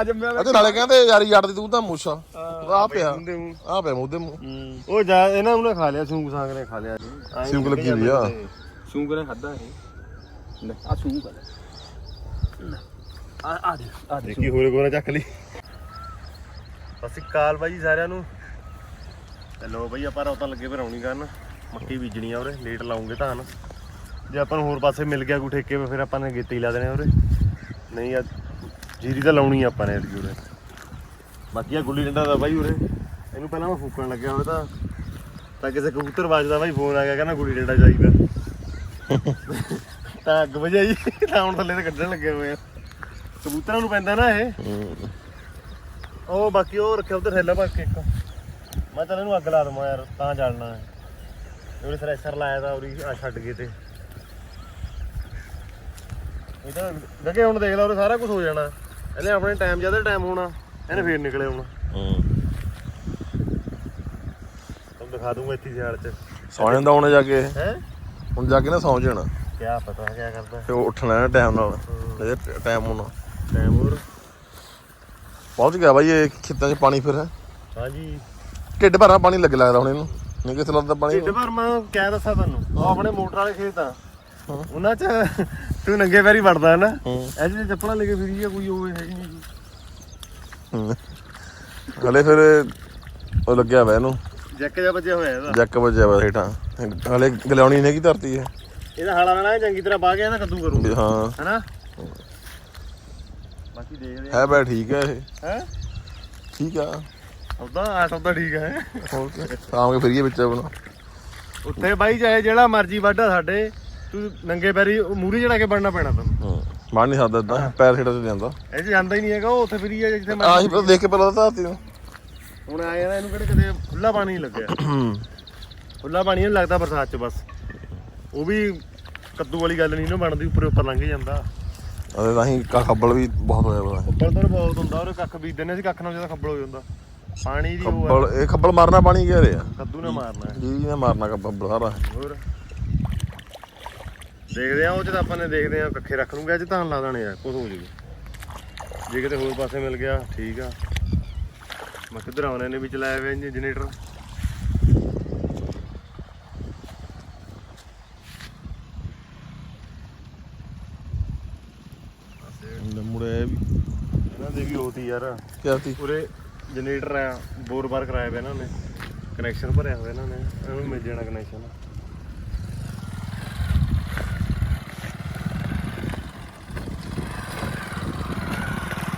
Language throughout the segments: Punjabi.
ਅੱਜ ਮੈਂ ਅਤੇ ਨਾਲੇ ਕਹਿੰਦੇ ਯਾਰੀ ਜੱਟ ਦੀ ਤੂੰ ਤਾਂ ਮੁੱਛਾ ਆ। ਪਿਆ। ਆ ਪਿਆ ਮੂੰਹ ਦੇ ਮੂੰਹ ਉਹ ਜਾ ਇਹਨਾਂ ਉਹਨੇ ਖਾ ਲਿਆ ਸੂੰਗ ਸਾਂਗ ਨੇ ਖਾ ਲਿਆ। ਸਿਉਂਕ ਲੱਗੀ ਹੋਈ ਆ। ਸੂੰਗ ਨੇ ਖਾਦਾ ਇਹ। ਲੈ ਆ ਸੂੰਗ ਕਰ ਆ ਆ ਦੇ ਆ ਦੇ ਦੇਖੀ ਹੋਰੇ ਕੋਨਾ ਚੱਕ ਲਈ। ਸਤਿ ਸ਼੍ਰੀ ਅਕਾਲ ਬਾਈ ਸਾਰਿਆਂ ਨੂੰ। ਤੇ ਲੋ ਬਾਈ ਆਪਾਂ ਰੌਤਾ ਲੱਗੇ ਫਿਰ ਆਉਣੀ ਕਰਨ। ਮੱਕੀ ਬੀਜਣੀ ਆ ਉਰੇ ਲੇਟ ਲਾਉਂਗੇ ਧਾਨ। ਜੇ ਆਪਾਂ ਨੂੰ ਹੋਰ ਪਾਸੇ ਮਿਲ ਗਿਆ ਕੋਈ ਠੇਕੇ 'ਤੇ ਫਿਰ ਆਪਾਂ ਨੇ ਗੇਤੇ ਲਾ ਦੇਣੇ ਉਰੇ। ਨਹੀਂ ਆ ਜੀਰੀ ਤਾਂ ਲਾਉਣੀ ਆਪਾਂ ਨੇ ਐਤਕੀ ਉਰੇ। ਬਾਕੀ ਆ ਗੁੱਲੀ ਡੰਡਾ ਦਾ ਬਾਈ ਉਰੇ, ਇਹਨੂੰ ਪਹਿਲਾਂ ਮੈਂ ਫੂਕਣ ਲੱਗਿਆ ਹੋਇਆ ਤਾਂ ਤਾਂ ਕਿਸੇ ਕਬੂਤਰ ਵੱਜਦਾ ਬਾਈ ਫੋਨ ਆ ਗਿਆ, ਕਹਿੰਦਾ ਗੁੱਲੀ ਡੰਡਾ ਚਾਹੀਦਾ। ਤਾਂ ਅੱਗ ਵਜਾਈ ਤਾਂ ਹੁਣ ਥੱਲੇ ਤੇ ਕੱਢਣ ਲੱਗੇ ਹੋਏ ਆ। ਕਬੂਤਰਾਂ ਨੂੰ ਪੈਂਦਾ ਨਾ ਇਹ। ਉਹ ਬਾਕੀ ਉਹ ਰੱਖਿਆ ਉਧਰ ਥੈਲਾ ਭਰ ਕੇ ਇੱਕ। ਮੈਂ ਤਾਂ ਇਹਨੂੰ ਅੱਗ ਲਾ ਦਵਾਂ ਯਾਰ, ਤਾਂ ਜਾਲਣਾ ਹੈ। ਉਹਨੇ ਥ੍ਰੈਸ਼ਰ ਲਾਇਆ ਤਾਂ ਉਰੀ ਆ ਛੱਡ ਗਏ ਤੇ। ਇਹ ਤਾਂ ਲੱਗੇ ਹੁਣ ਦੇਖ ਲਾ ਉਹ ਸਾਰਾ ਕੁਝ ਹੋ ਜਾਣਾ। ਇਹਨੇ ਆਪਣੇ ਟਾਈਮ ਜ਼ਿਆਦਾ ਟਾਈਮ ਹੋਣਾ ਇਹਨੇ ਫੇਰ ਨਿਕਲੇ ਆਉਣਾ ਹੂੰ। ਤੁਹਾਨੂੰ ਦਿਖਾ ਦੂੰਗਾ ਇੱਥੇ ਸਿਆਲ ਚ। ਸੌਂ ਜਾਂਦਾ ਹੁਣ ਜਾ ਕੇ ਹੈ? ਹੁਣ ਜਾ ਕੇ ਨਾ ਸੌਂ ਜਾਣਾ। ਕਿਆ ਪਤਾ ਕਿਆ ਕਰਦਾ। ਤੇ ਉੱਠਣਾ ਟਾਈਮ ਨਾਲ। ਇਹਦੇ ਟਾਈਮ ਹੋਣਾ। ਟਾਈਮ ਹੋਰ। ਪਹੁੰਚ ਗਿਆ ਬਾਈ ਇਹ ਖੇਤਾਂ 'ਚ ਪਾਣੀ ਫਿਰ ਹੈ? ਹਾਂਜੀ। ਢਿੱਡ ਭਰਾ ਪਾਣੀ ਲੱਗ ਲੱਗਦਾ ਹੁਣ ਇਹਨੂੰ। ਨਹੀਂ ਕਿਸ ਲੱਗਦਾ ਪਾਣੀ ਢਿੱਡ ਭਰ ਮੈਂ ਕਿਆ ਦੱਸਾਂ ਤੁਹਾਨੂੰ? ਉਹ ਆਪਣੇ ਮੋਟਰ ਵਾਲੇ ਖੇਤ ਆ। ਉਹਨਾਂ ਚ ਤੂੰ ਨੰਗੇ ਪੈਰੀ ਵੜਦਾ ਹੈ ਨਾ ਹੂੰ। ਐ ਜਿਹੇ ਚੱਪਲਾਂ ਲੈ ਕੇ ਫਿਰੀ ਆ ਕੋਈ ਹੋਵੇ ਹੈ ਹੀ। ਨਹੀਂ। ਹਲੇ ਫਿਰ ਉਹ ਲੱਗਿਆ ਵਾ ਇਹਨੂੰ। ਜੱਕ ਜਾ ਵੱਜਿਆ ਹੋਇਆ ਇਹਦਾ। ਜੱਕ ਵੱਜਿਆ ਵਾ ਹੇਠਾਂ। ਹਲੇ ਗਲਿਆਉਣੀ ਨੇ ਕੀ ਧਰਤੀ ਹੈ ਇਹਦਾ ਹਾਲਾ ਲੈਣਾ ਇਹ ਚੰਗੀ ਤਰ੍ਹਾਂ ਬਾਹ ਕੇ ਇਹਦਾ ਕੱਦੂ ਕਰੂ ਵੀ ਹਾਂ। ਹੈਨਾ? ਬਾਕੀ ਦੇਖਦੇ ਆ। ਹੈ ਬੈ ਠੀਕ ਹੈ ਇਹ। ਹੈ? ਠੀਕ ਆ। ਉਦਾਂ ਆ ਸਭ ਤਾਂ ਠੀਕ ਹੈ। ਹੋਰ ਕੀ। ਸ਼ਾਮ ਕੇ ਫਿਰੀਏ ਵਿੱਚ ਆਪਣਾ। ਉੱਥੇ ਬਾਈ ਚਾਹੇ ਜਿਹੜਾ ਮਰਜ਼ੀ ਵਾਢਾ ਸਾਡੇ। ਤੂੰ ਨੰਗੇ ਪੈਰੀ ਮੂਰੀ ਚੜਾ ਕੇ ਵੜਨਾ ਪੈਣਾ ਤੈਨੂੰ। ਹੂੰ ਮਾਰ ਨਹੀਂ ਸਕਦਾ ਇਦਾਂ ਪੈਰ ਛੇੜਾ ਤੇ ਜਾਂਦਾ। ਇਹ 'ਚ ਜਾਂਦਾ ਹੀ ਨਹੀਂ ਹੈਗਾ ਉਹ ਉੱਥੇ ਫਿਰੀ ਆ ਜਿੱਥੇ ਆਹੀ ਮਰਜ਼ੀ ਪਰ ਦੇਖ ਕੇ ਪਤਾ ਤਾਂ ਧਰਤੀ ਨੂੰ ਹੁਣ ਆਏ ਨਾ ਇਹਨੂੰ ਕਿਹੜੇ ਕਦੇ ਖੁੱਲਾ ਪਾਣੀ ਨਹੀਂ ਲੱਗਿਆ। ਹੂੰ ਖੁੱਲਾ ਪਾਣੀ ਨਹੀਂ ਲੱਗਦਾ ਬਰਸਾਤ 'ਚ ਬਸ। ਉਹ ਵੀ ਕੱਦੂ ਵਾਲੀ ਗੱਲ ਨਹੀਂ ਨਾ ਬਣਦੀ ਉੱਪਰ ਉੱਪਰ ਲੰਘ ਜਾਂਦਾ। ਅਦੇ ਤਾਂ ਹੀ ਕਾ ਖੱਬਲ ਵੀ ਬਹੁਤ ਹੋਇਆ ਵਾ ਖੱਬਲ ਤਾਂ ਬਹੁਤ ਹੁੰਦਾ ਉਹ ਕੱਖ ਬੀਜਦੇ ਨੇ ਅਸੀਂ ਕੱਖ ਨਾਲ ਜ਼ਿਆਦਾ ਖੱਬਲ ਹੋ ਜਾਂਦਾ। ਪਾਣੀ ਦੀ ਉਹ ਆ, ਖੱਬਲ ਇਹ ਖੱਬਲ ਮਾਰਨਾ ਪਾਣੀ ਕਹਿ ਰਿਹਾ ਕੱਦੂ ਨੇ ਮਾਰਨਾ। ਹੈ। ਜੀ ਨੇ ਮਾਰਨਾ ਖੱਬਲ ਸਾਰਾ। ਹੋਰ? ਦੇਖਦੇ ਆ ਉਹ ਚ ਤਾਂ ਆਪਾਂ ਨੇ ਦੇਖਦੇ ਆ ਕੱਖੇ ਰੱਖ ਲੂੰਗੇ ਅੱਜ ਤਾਂ ਲਾ ਦੇਣੇ ਆ ਕੁਝ ਹੋ ਜੂਗੀ। ਜੇ ਕਿਤੇ ਹੋਰ ਪਾਸੇ ਮਿਲ ਗਿਆ ਠੀਕ ਆ। ਮੈਂ ਕਿੱਧਰ ਆਉਣੇ ਨੇ ਵੀ ਚਲਾਇਆ ਹੋਇਆ ਜਨਰੇਟਰ। ਮੁੜੇ ਵੀ। ਇਹਨਾਂ ਦੇ ਵੀ ਹੋਤੀ ਯਾਰ। ਕਿਆ ਸੀ ਪੂਰੇ ਜਨਰੇਟਰ ਆ ਬੋਰ ਬਾਰ ਕਰਾਇਆ ਹੋਇਆ ਇਹਨਾਂ ਨੇ। ਕਨੈਕਸ਼ਨ ਭਰਿਆ ਹੋਇਆ ਇਹਨਾਂ ਨੇ ਇਹਨੂੰ ਮਿਲ ਜਾਣਾ ਕਨੈਕਸ਼ਨ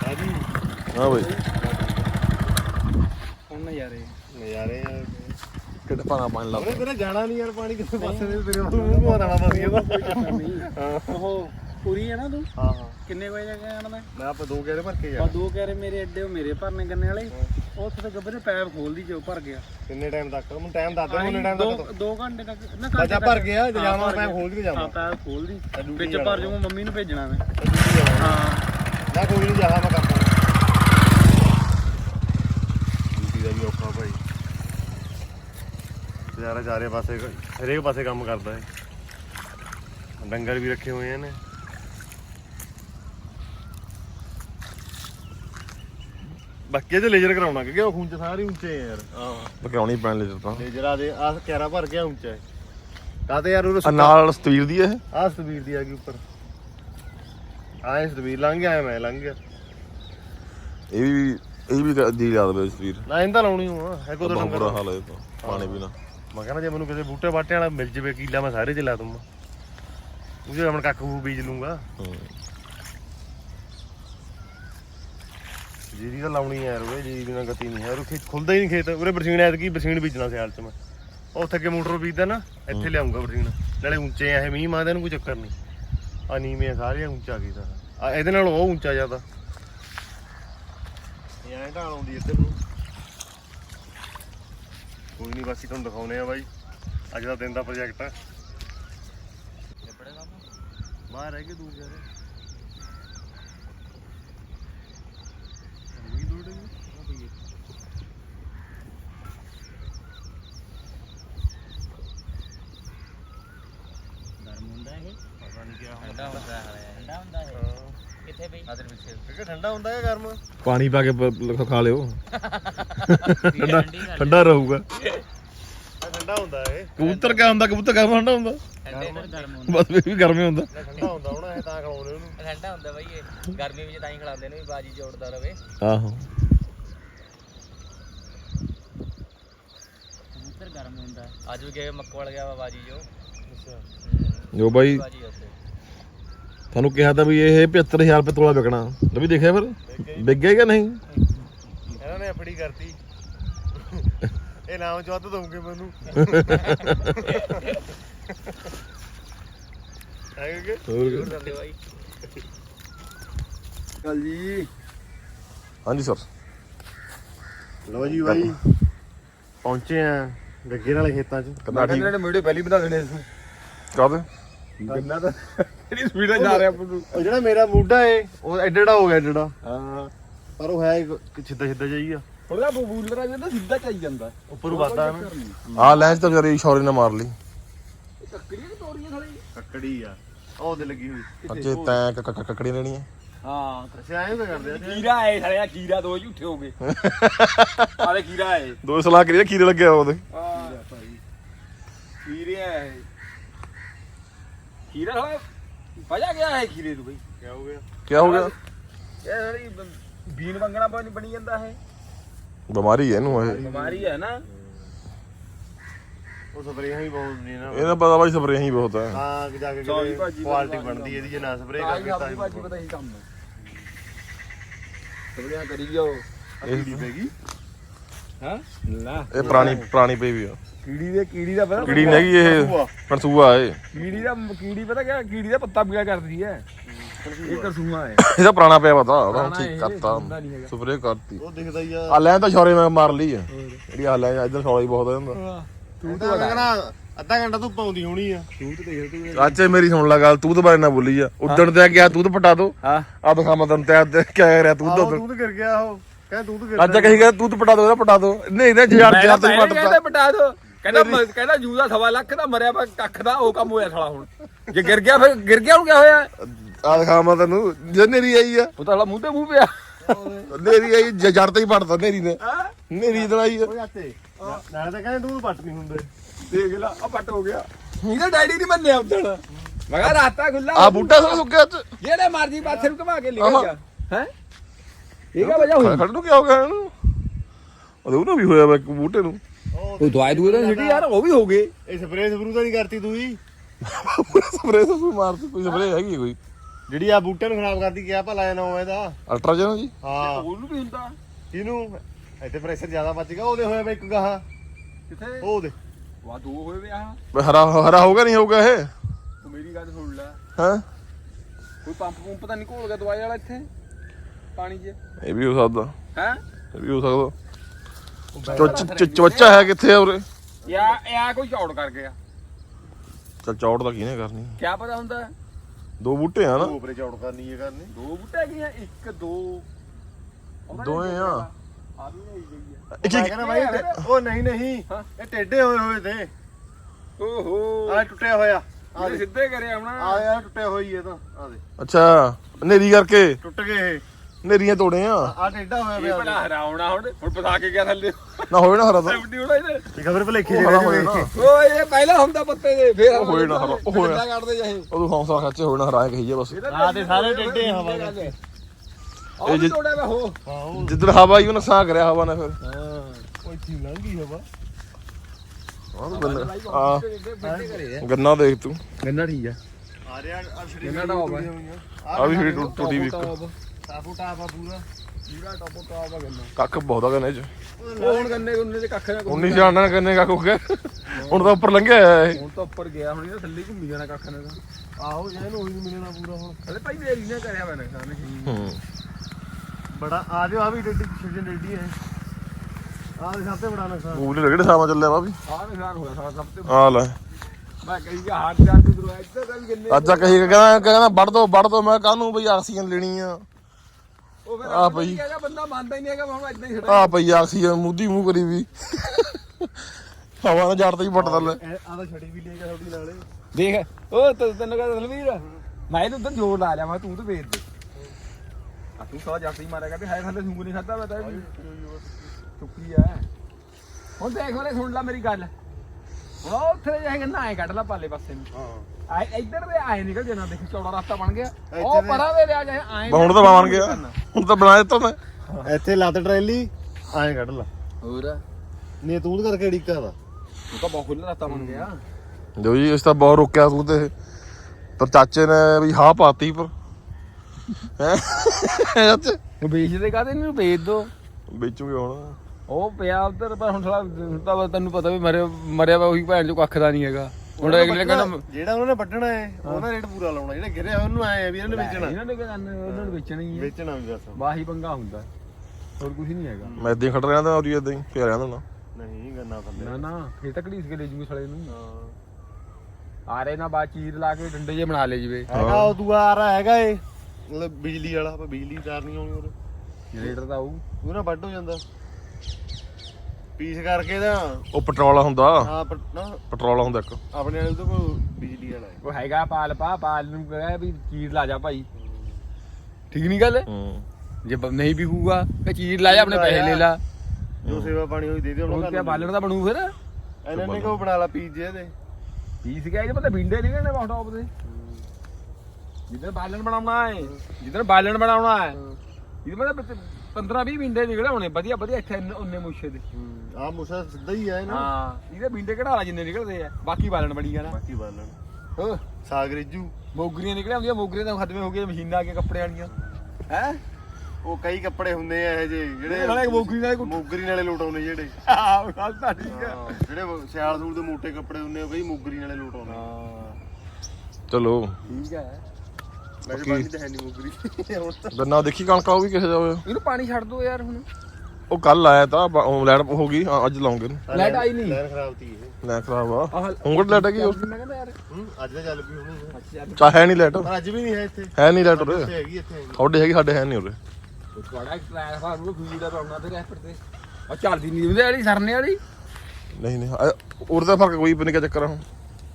ਆ ਜੀ ਹਾਂ ਬਈ। ਹੁਣ ਨਜ਼ਾਰੇ ਨਜ਼ਾਰੇ ਆ। ਕਿੱਡ ਪਾਣਾ ਪਾਣੀ ਲੱਗ ਉਹਨੇ ਤੇਰੇ ਜਾਣਾ ਨਹੀਂ ਯਾਰ ਪਾਣੀ ਕਿਸੇ ਪਾਸੇ ਦੇ ਤੇਰੇ ਵੱਲ ਮੂੰਹ ਘੁਮਾਉਣਾ ਤਾਂ ਸੀ ਇਹਦਾ ਹਾਂ। ਉਹ ਪੂਰੀ ਹੈ ਨਾ ਤੂੰ? ਹਾਂ ਹਾਂ। ਕਿੰਨੇ ਵਜੇ ਜਾ ਕੇ ਆਣਾ ਮੈਂ? ਮੈਂ ਆਪਾਂ ਦੋ ਗੇਰੇ ਭਰ ਕੇ ਆ ਜਾ ਦੋ ਕਹਿਰੇ ਮੇਰੇ ਅੱਡੇ ਉਹ ਮੇਰੇ ਭਰਨੇ ਗੰਨੇ ਵਾਲੇ। ਉੱਥੇ ਤੇ ਗੱਬੇ ਨੇ ਪੈਪ ਖੋਲਦੀ ਜੋ ਭਰ ਗਿਆ। ਕਿੰਨੇ ਟਾਈਮ ਤੱਕ? ਮੈਨੂੰ ਟਾਈਮ ਦੱਸ ਦੇ ਕਿੰਨੇ ਟਾਈਮ ਦੋ ਤੱਕ? ਦੋ ਘੰਟੇ ਤੱਕ। ਨਾ ਅੱਛਾ ਭਰ ਗਿਆ ਜੇ ਜਾਵਾਂ ਮੈਂ ਖੋਲ ਕੇ ਹਾਂ ਜਾਵਾਂ ਪੈਪ ਖੋਲਦੀ ਵਿੱਚ ਭਰ ਜਾਊਂ ਮੰਮੀ ਨੂੰ ਭੇਜਣਾ ਮੈਂ। ਜਾਵਾਂ ਹਾਂ। ਨਾ ਕੋਈ ਨਹੀਂ ਜਾਹਾ ਮੈਂ ਕਰਦਾ ਡਿਊਟੀ ਦਾ ਵੀ ਔਖਾ ਭਾਈ ਯਾਰ ਚਾਰੇ ਪਾਸੇ ਹਰੇਕ ਪਾਸੇ ਕੰਮ ਕਰਦਾ ਹੈ। ਡੰਗਰ ਵੀ ਰੱਖੇ ਹੋਏ ਨੇ ਬਾਕੀ ਇਹਦੇ ਲੇਜ਼ਰ ਕਰਾਉਣਾ ਕਿਉਂਕਿ ਉਹ ਖੂਨ ਚ ਸਾਰੇ ਉੱਚੇ ਆ ਯਾਰ। ਹਾਂ। ਬਕਾਉਣੀ ਪੈਣ ਲਈ ਤਾਂ। ਲੇਜ਼ਰ ਆ ਦੇ ਆ ਕੈਰਾ ਭਰ ਗਿਆ ਉੱਚਾ ਹੈ। ਕਾਤੇ ਯਾਰ ਉਹ ਆ ਨਾਲ ਸਤਵੀਰ ਦੀ ਇਹ? ਆ ਤਸਵੀਰ ਦੀ ਆ ਗਈ ਉੱਪਰ। ਆਏ ਤਸਵੀਰ ਲੰਘ ਗਿਆ ਮੈਂ ਲੰਘ ਗਿਆ। ਇਹ ਵੀ ਇਹ ਵੀ ਦੀ ਯਾਦ ਵੇ ਸਤਵੀਰ ਨਾ ਇਹਨਾਂ ਲਾਉਣੀ ਹੂੰ ਹੈ ਕੋ ਬਹੁਤ ਡੰਗਰ ਬੁਰਾ ਹਾਲ ਹੈ ਇਹ ਤਾਂ ਪਾਣੀ ਪੀਣਾ। ਮੈਂ ਕਹਿੰਦਾ ਜੇ ਮੈਨੂੰ ਕਿਸੇ ਬੂਟੇ ਬਾਟੇ ਵਾਲਾ ਮਿਲ ਜਵੇ ਕੀਲਾ ਮੈਂ ਸਾਰੇ ਚ ਲਾ ਦੂੰਗਾ। ਉਹ ਜੇ ਹੁਣ ਕੱਖ ਕੂ ਬੀਜ ਲੂੰਗਾ। ਜੀਰੀ ਤਾਂ ਲਾਉਣੀ ਆ ਯਾਰ ਉਹ ਜੀਰੀ ਬਿਨਾਂ ਗਤੀ ਨਹੀਂ ਹੈ। ਉਹ ਖੇਤ ਖੁੱਲਦਾ ਹੀ ਨਹੀਂ ਖੇਤ। ਉਰੇ ਬਰਸੀਨ ਐਤਕੀ ਬਰਸੀਨ ਬੀਜਣਾ ਸਿਆਲ ਚ ਮੈਂ। ਉਹ ਉੱਥੇ ਅੱਗੇ ਮੋਟਰ ਬੀਜਦਾ ਨਾ ਇੱਥੇ ਲਿਆਉਂਗਾ ਬਰਸੀਨ। ਨਾਲੇ ਉੱਚੇ ਆ ਇਹ ਮੀਂਹ ਮਾਂ ਦਾ ਨੂੰ ਕੋਈ ਚੱਕਰ ਨਹੀਂ। ਆ ਨੀਵੇਂ ਸਾਰੇ ਉੱਚਾ ਕੀ ਸਾਰਾ ਆ ਇਹਦੇ ਨਾਲ ਉਹ ਉੱਚਾ ਜ਼ਿਆਦਾ। ਇਹ ਐਂ ਢਾਲ ਆਉਂਦੀ ਇੱਧਰ ਨੂੰ। ਕੋਈ ਨਹੀਂ ਬਾਕੀ ਤੁਹਾਨੂੰ ਦਿਖਾਉਨੇ ਆ ਬਾਈ। ਅੱਜ ਦਾ ਦਿਨ ਦਾ ਪ੍ਰੋਜੈਕਟ ਆ। ਬਾਹਰ ਰਹਿ ਕੇ ਦੂਰ ਜਾ ਰਹੇ। ਹੁੰਦਾ ਇਹ? ਪਤਾ ਨਹੀਂ ਕਿਆ ਠੰਡਾ ਹੁੰਦਾ। ਹੈ ਹੁੰਦਾ ਹੈ। ਹਾਂ। ਕਿੱਥੇ ਬਈ? ਆਦਰ ਪਿੱਛੇ। ਕਿਉਂਕਿ ਠੰਡਾ ਹੁੰਦਾ ਹੈ ਗਰਮ? ਪਾਣੀ ਪਾ ਕੇ ਪ- ਖਾ ਲਿਓ। ਠੰਡਾ ਠੰਡੀ ਰਹੂਗਾ। ਇਹ ਠੰਡਾ ਹੁੰਦਾ ਇਹ। ਕਬੂਤਰ ਕਿਆ ਹੁੰਦਾ? ਕਬੂਤਰ ਗਰਮ ਠੰਡਾ ਹੁੰਦਾ? ਠੰਡੇ ਗਰਮ ਹੁੰਦਾ। ਬਸ ਇਹ ਵੀ ਗਰਮੇ ਹੁੰਦਾ। ਇਹ ਠੰਡਾ ਹੁੰਦਾ ਹੁਣ ਇਹ ਤਾਂ ਖਵਾਉਣੇ ਉਹਨੂੰ। ਠੰਡਾ ਹੁੰਦਾ ਬਈ ਇਹ। ਗਰਮੀ ਵਿੱਚ ਤਾਂ ਹੀ ਖਿਲਾਉਂਦੇ ਨੇ ਵੀ ਬਾਜੀ ਜੋੜਦਾ ਰਵੇ। ਆਹੋ। ਕਬੂਤਰ ਗਰਮ ਹੁੰਦਾ। ਅੱਜ ਵੀ ਗਏ ਮੱਕੋ ਵਾਲ ਗਿਆ ਵਾ ਬਾਜੀ ਜੋ। ਜੋ ਬਾਈ ਬਾਜੀ ਉੱਥੇ। ਤੁਹਾਨੂੰ ਕਿਹਾ ਤਾਂ ਵੀ ਇਹ 75000 ਰੁਪਏ ਤੋਲਾ ਵਿਕਣਾ। ਲੈ ਵੀ ਦੇਖਿਆ ਫਿਰ ਵਿਕ ਗਿਆ ਕਿ ਨਹੀਂ? ਇਹਨਾਂ ਨੇ ਅਫੜੀ ਕਰਤੀ। ਇਹ ਨਾਮ ਚ ਵੱਧ ਦਊਂਗੇ ਮੈਨੂੰ। ਆਏਗੇ ਹੋਰ ਜੋੜ ਦਿੰਦੇ ਬਾਈ। ਚੱਲ ਜੀ? ਹਾਂਜੀ ਸਰ। ਲੋ ਜੀ ਬਾਈ। ਪਹੁੰਚੇ ਆ ਗੱਗੇ ਵਾਲੇ ਖੇਤਾਂ 'ਚ। ਕਿੰਨਾ ਠੀਕ? ਨੇ ਵੀਡੀਓ ਪਹਿਲੀ ਬਣਾ ਦੇਣੇ ਕਾਹਦੇ? ਗੰਨਾ ਤਾਂ ਕਿਹੜੀ ਸਪੀਡ ਨਾਲ ਜਾ ਰਿਹਾ ਆਪਾਂ ਨੂੰ। ਉਹ ਜਿਹੜਾ ਮੇਰਾ ਮੂਡਾ ਏ ਉਹ ਐਡਾ ਐਡਾ ਹੋ ਗਿਆ ਐਡਾ ਹਾਂ। ਪਰ ਉਹ ਹੈ ਇੱਕ ਸਿੱਧਾ ਸਿੱਧਾ ਜਾਈ ਆ। ਥੋੜਾ ਬਬੂਲਰ ਆ ਜਾਂਦਾ ਸਿੱਧਾ ਚਾਈ ਜਾਂਦਾ। ਉੱਪਰ ਵਾਦਾ ਨਾ। ਆ ਲੈਂਸ ਤਾਂ ਵਿਚਾਰੀ ਸ਼ੌਰੇ ਨੇ ਮਾਰ ਲਈ। ਕੱਕੜੀਆਂ ਕਿ ਤੋੜੀਆਂ ਸਾਲੀ? ਕੱਕੜੀ ਆ। ਉਹ ਉਹਦੇ ਲੱਗੀ ਹੋਈ। ਅੱਛੇ ਤੈਂ ਕ- ਕ- ਕੱਕੜੀ ਲੈਣੀ ਹੈ ਹਾਂ ਅਸੀਂ ਐਂ ਤਾਂ ਕਰਦੇ ਆ। ਕੀਰਾ ਆਏ ਸਾਲਿਆ ਕੀਰਾ ਦੋ ਝੂਠੇ ਹੋ ਗਏ। ਆਲੇ ਕੀਰਾ ਆਏ ਦੋ ਸਲਾਹ ਕਰੀ ਖੀਰੇ ਲੱਗਿਆ ਉਹਦੇ। ਹਾਂ ਖੀਰੇ ਆਏ ਖੀਰਾ ਸਾਲਾ ਵਜਾ ਗਿਆ ਹੈ ਖੀਰੇ ਨੂੰ ਬਈ? ਕੀ ਹੋ ਗਿਆ? ਕੀ ਹੋ ਗਿਆ? ਇਹ ਸਾਲੀ ਬ- ਬੀਨ ਮੰਗਣਾ ਬਣੀ ਬਣੀ ਜਾਂਦਾ ਹੈ ਬਿਮਾਰੀ ਹੈ ਇਹਨੂੰ ਇਹ। ਬਿਮਾਰੀ ਹੈ ਨਾ। ਉਹ ਸਪਰੇਆਂ ਹੀ ਬਹੁਤ ਨੇ ਨਾ। ਇਹਦਾ ਪਤਾ ਬਾਈ ਸਪਰੇ ਹੀ ਬਹੁਤ ਹੈ। ਤਾਂ ਕਿ ਜਾ ਕੇ ਸਾਰੀ ਭਾਜੀ ਕੁਆਲਿਟੀ ਕੰਮ ਬਣਦੀ ਇਹਦੀ ਜੇ ਨਾ ਸਪਰੇ ਆਈ ਕਰਕੇ ਤਾਂ ਆਪਣੀ ਭਾਜੀ ਪਤਾ ਹੀ ਕੰਮ ਹੈ। ਸਬੜੀਆਂ ਕਰੀ ਜਾਓ। ਇਹ ਪੈਗੀ ਹਾਂ ਨਾ ਇਹ ਪੁਰਾਣੀ ਪੁਰਾਣੀ ਪਈ ਵੀ ਆ। ਕੀੜੀ ਦੇ ਕੀੜੀ ਦਾ ਪਤਾ ਕੀੜੀ ਨਹੀਂ ਇਹ। ਕਣਸੂਆ ਏ ਕੀੜੀ ਦਾ ਕੀੜੀ ਪਤਾ ਕਿਆ? ਕੀੜੀ ਦਾ ਪੱਤਾ ਪੀਲਾ ਕਰਦੀ ਹੈ ਇਹ ਕਸੂਆ ਹੈ ਇਹਦਾ ਪੁਰਾਣਾ ਪਿਆ ਪਤਾ ਉਹਦਾ ਠੀਕ ਕਰਤਾ। ਸਪਰੇ ਕਰਤੀ। ਉਹ ਦਿਖਦਾ ਹੀ ਆ। ਆ ਲੈਂ ਤਾਂ ਸ਼ੌਰੇ ਮੈਂ ਮਾਰ ਲਈ ਆ ਜਿਹੜੀ ਆ ਲੈ ਇਧਰ ਸ਼ੌਰਾ ਹੀ ਬਹੁਤ ਆ ਜਾਂਦਾ ਤੂੰ ਤਾਂ ਕਹਿੰਦਾ ਅੱਧਾ ਘੰਟਾ ਤੂੰ ਪਾਉਂਦੀ ਹੋਣੀ ਆ। ਤੂੰ ਤੇ ਦੇਖ ਤੂੰ ਅੱਜ ਮੇਰੀ ਸੁਣ ਲੈ ਗੱਲ ਤੂੰ ਤਾਂ ਬਾਰੇ ਨਾ ਬੋਲੀ ਆ। ਉਦਣ ਤੇ ਗਿਆ ਤੂੰ ਤਾਂ ਪਟਾ ਦੋ। ਹਾਂ। ਆ ਦਿਖਾ ਮੈਂ ਤੈਨੂੰ ਤੇ ਅੱਜ ਕਿਆ ਕਹਿ ਰਿਹਾ ਤੂੰ ਤਾਂ ਤੂੰ ਤਾਂ ਗਿਰ ਗਿਆ ਉਹ। ਕਹਿੰਦਾ ਤੂੰ ਤਾਂ ਅੱਜ ਕਹੀ ਗਿਆ ਤੂੰ ਤਾਂ ਪਟਾ ਦੋ ਇਹਦਾ ਪਟਾ ਦੋ। ਨਹੀਂ ਨਾ ਯਾਰ ਮੈਂ ਯਾਰ ਤੇ ਪਟਾ ਦੋ। ਕਹਿੰਦਾ ਮ- ਕਹਿੰਦਾ ਜੂ ਦਾ ਸਵਾ ਲੱਖ ਦਾ ਮਰਿਆ ਵਾ ਕੱਖ ਦਾ ਉਹ ਕੰਮ ਹੋਇਆ ਸਾਲਾ ਹੁਣ। ਜੇ ਗਿਰ ਗਿਆ ਫਿਰ ਗਿਰ ਗਿਆ ਹੁਣ ਕਿਆ ਹੋਇਆ? ਆ ਦਿਖਾ ਮੈਂ ਤੈਨੂੰ ਜੇ ਨੇਰੀ ਆਈ ਆ। ਉਹ ਤਾਂ ਸਾਲਾ ਮੂੰਹ ਤੇ ਮੂੰਹ ਪਿਆ। ਨੇਰੀ ਆਈ ਜ- ਜੜ ਤੇ ਹੀ ਪੜਦਾ ਨੇਰੀ ਨੇ। ਨੇਰੀ ਇਧਰ ਆਈ ਆ। ਉਹ ਜਾਤੇ ਨਾਲੇ ਤਾਂ ਕਹਿੰਦੇ ਤੂੰ ਪੱਟ ਨਹੀਂ ਹੁੰਦੇ। ਦੇਖ ਲਾ ਆ ਪੱਟ ਹੋ ਗਿਆ। ਇਹਦਾ ਡੈਡੀ ਨਹੀਂ ਮੰਨਿਆ ਉਦਣ। ਮੈਂ ਕਿਹਾ ਰਾਤਾ ਖੁੱਲਾ ਆ ਬੂਟਾ ਸਾਰਾ ਸੁੱਕਿਆ ਜਿਹੜੇ ਮਰਜ਼ੀ ਪਾਸੇ ਨੂੰ ਘਮਾ ਕੇ ਲਿਆ ਗਿਆ ਹੈ? ਇਹ ਕਾ ਵਜ੍ਹਾ ਹੋਈ। ਖੜ ਨੂੰ ਕੀ ਹੋ ਗਿਆ ਇਹਨੂੰ? ਉਹਦੇ ਉਹਨੂੰ ਵੀ ਹੋਇਆ ਵਾ ਇੱਕ ਬੂਟੇ ਨੂੰ। ਉਹ ਦਵਾਈ ਦੂਏ ਤਾਂ ਛਿੱਟੀ ਯਾਰ ਉਹ ਵੀ ਹੋ ਗਏ। ਇਹ ਸਪਰੇ ਸਪਰੂ ਤਾਂ ਨਹੀਂ ਕਰਤੀ ਤੂੰ ਹੀ ਸਪਰੇ ਸਪਰੇ ਮਾਰਦੀ ਕੋਈ ਸਪਰੇ ਹੈਗੀ ਕੋਈ? ਜਿਹੜੀ ਆ ਬੂਟੇ ਨੂੰ ਖਰਾਬ ਕਰਦੀ ਕਿਆ ਭਲਾ ਇਹ ਨਾਮ ਇਹਦਾ? ਅਲਟਰਾਜਨ ਜੀ ਹਾਂ। ਉਹਨੂੰ ਵੀ ਹੁੰਦਾ। ਇਹਨੂੰ ਇੱਥੇ ਪ੍ਰੈਸ਼ਰ ਜ਼ਿਆਦਾ ਵੱਜ ਗਿਆ ਉਹਦੇ ਹੋਇਆ ਵਾ ਇੱਕ ਗਾਹਾਂ। ਕਿੱਥੇ? ਉਹ ਉਹਦੇ ਵਾ ਦੋ ਹੋਏ ਵੇ ਆ। ਹਰਾ ਹਰਾ ਹੋਗਾ ਨਹੀਂ ਹੋਗਾ ਇਹ? ਤੂੰ ਮੇਰੀ ਗੱਲ ਸੁਣ ਲੈ। ਹਾਂ? ਕੋਈ ਪੰਪ ਪੰਪ ਤਾਂ ਨਹੀਂ ਘੋਲ ਗਿਆ ਦਵਾਈ ਵਾਲਾ ਇੱਥੇ? ਪਾਣੀ 'ਚ। ਇਹ ਵੀ ਹੋ ਸਕਦਾ। ਹੈ? ਇਹ ਵੀ ਹੋ ਸਕਦਾ। ਚੁੱਚਾ ਹੈ ਕਿੱਥੇ ਆ ਉਰੇ? ਯਾ ਇਹ ਕੋਈ ਚੌੜ ਕਰ ਗਿਆ ਚੱਲ ਚੌੜ ਤਾਂ ਕਿਹਨੇ ਕਰਨੀ? ਕਿਆ ਪਤਾ ਹੁੰਦਾ? ਦੋ ਬੂਟੇ ਆ ਨਾ। ਉਪਰੇ ਚੌੜ ਕਰਨੀ ਹੈ ਕਰਨੀ। ਦੋ ਬੂਟੇ ਕੀ ਇੱਕ ਦੋ। ਦੋਏ ਆ। ਆ। ਵੀ। ਨਹੀਂ ਗਈ ਆ। ਇੱਕ ਇੱਕ ਬਾਈ ਉਹ ਨਹੀਂ ਨਹੀਂ। ਇਹ ਟੇਢੇ ਹੋਏ ਹੋਏ ਤੇ। ਓਹੋ। ਆ ਟੁੱਟਿਆ ਹੋਇਆ। ਆ ਸਿੱਧੇ ਕਰਿਆ ਹੁਣ। ਆ ਯਾਰ ਟੁੱਟਿਆ ਹੋਈ ਇਹ ਤਾਂ। ਆ ਦੇ ਅੱਛਾ ਨੇਰੀ ਕਰਕੇ। ਟੁੱਟ ਗਏ ਇਹ। ਨੇਰੀਆਂ ਤੋੜੇ ਆ। ਆ ਟੇਢਾ ਹੋਇਆ ਇਹ ਪਿਆ ਬੜਾ ਹਰਾਉਣਾ ਹੁਣ। ਹੁਣ ਪਤਾ ਕੇ ਗਿਆ ਥੱਲੇ? ਨਾ ਹੋਏ ਨਾ ਹਰਾ ਤਾਂ। ਸੈਫਟੀ ਹੋਣਾ ਇਹਨੇ। ਇਹ ਖਬਰ ਭਲੇਖੀ ਉਹ ਹਰਾ ਹੋਏ ਨਾ। ਓਏ ਇਹ ਪਹਿਲਾਂ ਹੁੰਦਾ ਪੱਤੇ ਦੇ ਫੇਰ ਉਹ ਹੋਏ ਨਾ ਹਰਾ ਉਹ ਕਿੱਦਾਂ ਕੱਢਦੇ ਜਾਹੇ ਉਦੋਂ ਹੌਸਲਾ ਖੱਚੇ ਹੋਏ ਨਾ ਹਰਾ ਕਹੀ ਜੇ ਬਸ। ਆ ਤੇ ਸਾਰੇ ਆ ਹਵਾ ਜੀ ਜਿ- ਤੋੜਿਆ ਵਾ ਹੋ। ਹਾਂ ਉਹ ਜਿੱਦਣ ਹਵਾ ਆਈ ਉਹ ਨੁਕਸਾਨ ਕਰਿਆ ਹਵਾ ਨੇ ਫਿਰ। ਹਾਂ। ਕੋਈ ਚੀਜ਼ ਲੰਘੀ ਹਵਾ। ਗੰਨਾ ਦੇਖ ਤੂੰ। ਗੰਨਾ ਠੀਕ ਆ। ਆ ਰਿਹਾ ਆ ਦਾ ਵੀ ਟੁੱਟ- ਟੁੱਟੀ ਵੀ ਇੱਕ। ਸਾਫੂ ਟਾਪਾ ਪੂਰਾ। ਪੂਰਾ ਟੋਪੋ ਟਾਪ ਆ ਗੰਨਾ। ਕੱਖ ਬਹੁਤ ਆ ਗੰਨੇ ਚ। ਉਹ ਹੁਣ ਗੰਨੇ ਗੁੰਨੇ ਦੇ ਕੱਖ ਨਾ ਉਨੀ ਜਾਣਨਾ ਗੰਨੇ ਕੱਖ ਹੋ ਗਿਆ ਹੁਣ ਤਾਂ ਉੱਪਰ ਲੰਘਿਆ ਹੋਇਆ ਇਹ। ਹੁਣ ਤਾਂ ਉੱਪਰ ਗਿਆ ਹੁਣ ਇਹ ਥੱਲੇ ਘੁੰਮੀ ਜਾਣਾ ਕੱਖ ਨੇ ਤਾਂ। ਆਹੋ ਜੇ ਇਹਨੂੰ ਉਹੀ ਮਿਲਣਾ ਪੂਰਾ ਹੁਣ। ਅਰੇ ਭਾਈ ਮੇਰੀ ਨੇ ਕਰਿਆ ਵਾ ਨੁਕਸਾਨ ਹੂੰ। ਬੜਾ ਆ ਜਾਓ ਆ ਵੀ ਡੇਡੀ ਛਿੜਨ ਡੇਡੀ ਹੈ ਆ ਦੇ ਸਭ ਤੋਂ ਬੜਾ ਨੁਕਸਾਨ। ਬੂਲੇ ਲਗੜੇ ਸਾਮਾ ਚੱਲਿਆ ਵਾ ਵੀ। ਆਹ ਨੁਕਸਾਨ ਹੋਇਆ ਸਾਰਾ ਸਭ ਤੋਂ ਆ ਲੈ। ਮੈਂ ਕਹੀ ਕਿ ਹਾਰਟ ਚਾਰ ਨੂੰ ਦਰਵਾਜ਼ੇ ਤਾਂ ਵੀ ਗੰਨੇ ਅੱਜ ਆ ਕਹੀ ਕਹਿੰਦਾ ਕਹਿੰਦਾ ਵੜ ਦੋ ਵੜ ਦੋ। ਮੈਂ ਕਾਹਨੂੰ ਬਈ ਆਕਸੀਜਨ ਲੈਣੀ ਆ। ਉਹ ਫਿਰ ਆ ਭਾਈ। ਕਹਿੰਦਾ ਬੰਦਾ ਮੰਨਦਾ ਹੀ ਨਹੀਂ ਹੈਗਾ ਹੁਣ ਇਦਾਂ ਹੀ ਛੱਡਿਆ ਆ ਪਈ ਆਕਸੀਜਨ ਮੂਦੀ ਮੂੰਹ ਕਰੀ ਵੀ। ਹਵਾ ਨਾਲ ਜੜ ਤੇ ਹੀ ਲੈ ਆ ਤਾਂ ਛੜੀ ਵੀ ਲੈ ਗਿਆ ਤੁਹਾਡੀ ਨਾਲੇ। ਦੇਖ ਉਹ ਤੈਨੂੰ ਕਹਿੰਦਾ ਤਲਵੀਰ ਮੈਂ ਇਹਨੂੰ ਉਧਰ ਜੋਰ ਲਾ ਲਿਆ ਮੈਂ ਤੂੰ ਤੇ ਵੇਚ ਦੇ। ਤੂੰ ਸਾਲਾ ਕਹਿੰਦੇ ਹੈ ਥੱਲੇ ਸੂਗ ਨਹੀਂ ਖਾਦਾ ਮੈਂ ਤਾਂ। ਇਹ ਵੀ। ਚੁੱਕੀ ਆ। ਹੁਣ ਦੇਖ ਉਹਨੇ ਸੁਣ ਲੈ ਮੇਰੀ ਗੱਲ। ਉਹ ਉੱਥੇ ਜਾ ਕੇ ਨਾ ਐ ਕੱਢ ਲਾ ਪਾਲੇ ਪਾਸੇ ਨੂੰ। ਹਾਂ। ਆ ਇੱਧਰ ਦੇ ਆਏ ਨਿਕਲ ਜੇ ਨਾ ਦੇਖ ਚੌੜਾ ਰਸਤਾ ਬਣ ਗਿਆ। ਉਹ ਪਰਾਂ ਦੇ ਲਿਆ ਜਾਏ ਆਏ ਹੁਣ ਤਾਂ ਬਣ ਗਿਆ। ਹੁਣ ਤਾਂ ਬਣਾ ਦਿੱਤਾ ਮੈਂ। ਇੱਥੇ ਲੱਤ ਟਰੈਲੀ ਐਂ ਕੱਢ ਲਾ। ਹੋਰ? ਨੇ ਤੂੰ ਕਰਕੇ ਢੀਕਾ ਦਾ ਤੂੰ ਤਾਂ ਬਹੁਤ ਖੁੱਲਾ ਰਸਤਾ ਬਣ ਗਿਆ। ਜੋ ਜੀ ਇਸ ਤਾਂ ਬਹੁਤ ਰੋਕਿਆ ਤੂੰ ਤੇ। ਪਰ ਚਾਚੇ ਨੇ ਵੀ ਹਾਂ ਪਾਤੀ ਪਰ। ਹੈ? ਚਾਚੇ ਉਹ ਵੇਚਦੇ ਕਾਹਦੇ ਨੂੰ? ਵੇਚ ਦੋ। ਵੇਚੂਗੇ ਹੁਣ। ਉਹ ਪਿਆ ਉਧਰ ਪਰ ਹੁਣ ਸਾਲਾ ਹੁਣ ਤਾਂ ਤੈਨੂੰ ਪਤਾ ਵੀ ਮਰਿਆ ਮਰਿਆ ਵਾ ਉਹੀ ਭੈਣ ਚੋ ਕੱਖ ਦਾ ਨਹੀਂ ਹੈਗਾ। ਹੁਣ ਅਗਲੇ ਕਹਿੰਦਾ ਜਿਹੜਾ ਉਹਨਾਂ ਨੇ ਵੱਢਣਾ ਹੈ ਉਹਦਾ ਰੇਟ ਪੂਰਾ ਲਾਉਣਾ ਜਿਹੜਾ ਗਿਰਿਆ ਉਹਨੂੰ ਆਏ ਆ ਵੀ ਇਹਨੇ ਵੇਚਣਾ। ਇਹਨਾਂ ਨੇ ਕਹਿੰਦਾ ਉਹਨਾਂ ਨੂੰ ਵੇਚਣਾ ਹੀ। ਹੈ ਵੇਚਣਾ ਵੀ ਬਸ ਵਾਹੀ ਪੰਗਾ ਹੁੰਦਾ। ਹੋਰ ਕੁਝ ਨਹੀਂ ਹੈਗਾ। ਮੈਂ ਇਦਾਂ ਹੀ ਖੜ ਰਿਹਾ ਤਾਂ ਔਰ ਇਦਾਂ ਹੀ ਪਿਆ ਰਹਿੰਦਾ ਨਾ ਨਹੀਂ ਗੰਨਾ ਥੱਲੇ ਨਾ ਨਾ ਫੇਰ ਤਾਂ ਘੜੀਸ ਕੇ ਲੈ ਜੂਗੇ ਸਾਲੇ ਨੂੰ। ਆ ਰਹੇ ਨਾ ਬਾ ਚੀਰ ਲਾ ਕੇ ਡੰਡੇ ਜੇ ਬਣਾ ਲੈ ਜਵੇ। ਹੈਗਾ ਉਹ ਦੂਆ ਆ ਰਿਹਾ ਹੈਗਾ ਏ ਮਤਲਬ ਬਿਜਲੀ ਵਾਲਾ ਪਰ ਬਿਜਲੀ ਤਾਰ ਨਹੀਂ ਆਉਣੀ ਉਹ ਜਨਰੇਟਰ ਤਾਂ ਆਊ। ਉਹ ਨਾ ਵੱਢ ਹੋ ਜਾਂਦਾ। ਪੀਸ ਕਰਕੇ ਦਾ ਉਹ ਪੈਟਰੋਲ ਹੁੰਦਾ। ਹਾਂ ਪਰ ਨਾ। ਪੈਟਰੋਲ ਹੁੰਦਾ ਇੱਕ। ਆਪਣੇ ਵਾਲੇ ਕੋਲ ਬਿਜਲੀ ਵਾਲਾ ਹੈ। ਉਹ ਹੈਗਾ ਪਾਲ ਪਾ ਪਾਲ ਨੂੰ ਕਹੇ ਵੀ ਚੀਰ ਲਾ ਜਾ ਭਾਈ। ਠੀਕ ਨਹੀਂ ਗੱਲ? ਹੂੰ। ਜੇ ਬ- ਨਹੀਂ ਵੀ ਹੋਊਗਾ ਕਿ ਚੀਰ ਲਾ ਜਾ ਆਪਣੇ ਪੈਸੇ ਲੈ ਲਾ। ਜੋ ਸੇਵਾ ਪਾਣੀ ਹੋਈ ਦੇ ਦੇ ਉਹ ਉਹਨਾਂ ਕਿਆ ਬਾਲਣ ਦਾ ਬਣੂ ਫਿਰ? ਇਹਨਾਂ ਨੇ ਕੋ ਬਣਾ ਲਾ ਪੀਸ ਜੇ ਇਹਦੇ? ਪੀਸ ਗਿਆ ਜੇ ਪਤਾ ਵਿੰਡੇ ਨਿਕਲਣੇ ਬਹੁਤ ਟੌਪ ਦੇ? ਜਿੱਦਣ ਬਾਲਣ ਬਣਾਉਣਾ ਹੈ ਜਿੱਦਣ ਬਾਲਣ ਬਣਾਉਣਾ ਹੈ ਇਹਦੇ ਮਤਲਬ 15 20 ਵਿੰਡੇ ਨਿਕਲੇ ਹੋਣੇ ਵਧੀਆ ਵਧੀਆ ਇੱਥੇ ਇੰਨੇ- ਉਨੇ ਮੁੱਛੇ ਦੇ। ਆ ਮੁਸਾ ਸਿੱਧਾ ਹੀ ਹੈ ਨਾ। ਹਾਂ ਇਹਦੇ ਵਿੰਡੇ ਕਢਾ ਲਾ ਜਿੰਨੇ ਨਿਕਲਦੇ ਆ। ਬਾਕੀ ਬਾਲਣ ਬਣੀ ਜਾਣਾ। ਬਾਕੀ ਬਾਲਣ। ਹੋ। ਸਾਗ ਰਿੱਜੂ ਮੋਗਰੀਆਂ ਨਿਕਲਿਆ ਹੁੰਦੀਆਂ ਮੋਗਰੀਆਂ ਤਾਂ ਖਤਮੇ ਹੋ ਗਏ ਮਸ਼ੀਨਾਂ ਆ ਗਈਆਂ ਕੱਪੜੇ ਵਾਲੀਆਂ। ਹੈ? ਉਹ ਕਈ ਕੱਪੜੇ ਹੁੰਦੇ ਆ ਇਹ ਜੇ ਜਿਹੜੇ ਨਾਲੇ ਮੋਗਰੀ ਨਾਲੇ ਮੋਗਰੀ ਨਾਲੇ ਲੋਟਾਉਂਦੇ ਜਿਹੜੇ। ਆਹ ਗੱਲ ਤਾਂ ਠੀਕ ਹੈ ਹਾਂ, ਜਿਹੜੇ ਸਿਆਲ ਸੂਲ ਦੇ ਮੋਟੇ ਕੱਪੜੇ ਹੁੰਦੇ ਆ ਕਈ ਮੋਗਰੀ ਨਾਲੇ ਲੋਟਾਉਂਦੇ ਹਾਂ। ਚਲੋ। ਠੀਕ ਹੈ ਵੈਸੇ ਬਾਕੀ ਤਾਂ ਹੈ ਨਹੀਂ ਮੋਗਰੀ। ਹੁਣ ਤਾਂ ਗੰਨਾ ਦੇਖੀ ਕਣਕ ਆਉਗੀ ਕਿਸੇ ਦਾ ਹੋਇਆ ਇਹਨੂੰ ਪਾਣੀ ਛੱਡ ਦੋ ਯਾਰ ਹੁਣ। ਉਹ ਕੱਲ ਆਇਆ ਤਾਂ ਬ- ਉਹ ਲੈਟ ਹੋ ਗਈ ਹਾਂ, ਅੱਜ ਲਾਉਂਗੇ ਇਹਨੂੰ। ਲਾਈਟ ਆਈ ਨਹੀਂ ਲੈਣ ਖਰਾਬ ਤੀ ਇਹ। ਲੈ ਖਰਾਬ ਆ। ਆਹ ਉਂਗਲ ਲੈਟ ਹੈਗੀ ਉਹ? ਮੈਂ ਕਹਿੰਦਾ ਯਾਰ। ਹੂੰ ਅੱਜ ਤਾਂ ਚੱਲ ਪਈ ਹੋਣੀ ਅੱਛਾ ਚਾ ਹੈ ਨਹੀਂ ਲੈਟ। ਪਰ ਅੱਜ ਵੀ ਨਹੀਂ ਹੈ ਇੱਥੇ। ਹੈ ਨਹੀਂ ਲੈਟ ਉਰੇ। ਇੱਥੇ ਹੈਗੀ ਇੱਥੇ ਹੈਗੀ। ਤੁਹਾਡੇ ਹੈਗੀ ਸਾਡੇ ਹੈ ਨਹੀਂ ਉਰੇ। ਤੁਹਾਡਾ ਟ੍ਰਾਂਸਫਾਰਮਰ ਨੂੰ ਫੀਡ ਦਾ ਪਾਉਣਾ ਤੇ ਰੈਪਰ ਤੇ। ਉਹ ਚੱਲਦੀ ਨਹੀਂ ਉਹਦੇ ਵਾਲੀ ਸਰਨੇ ਵਾਲੀ। ਨਹੀਂ ਨਹੀਂ ਆ- ਉਰੇ ਦਾ ਫ਼ਰਕ ਕੋਈ ਪਤਾ ਨਹੀਂ ਕਿਆ ਚੱਕਰ ਆ ਹੁਣ।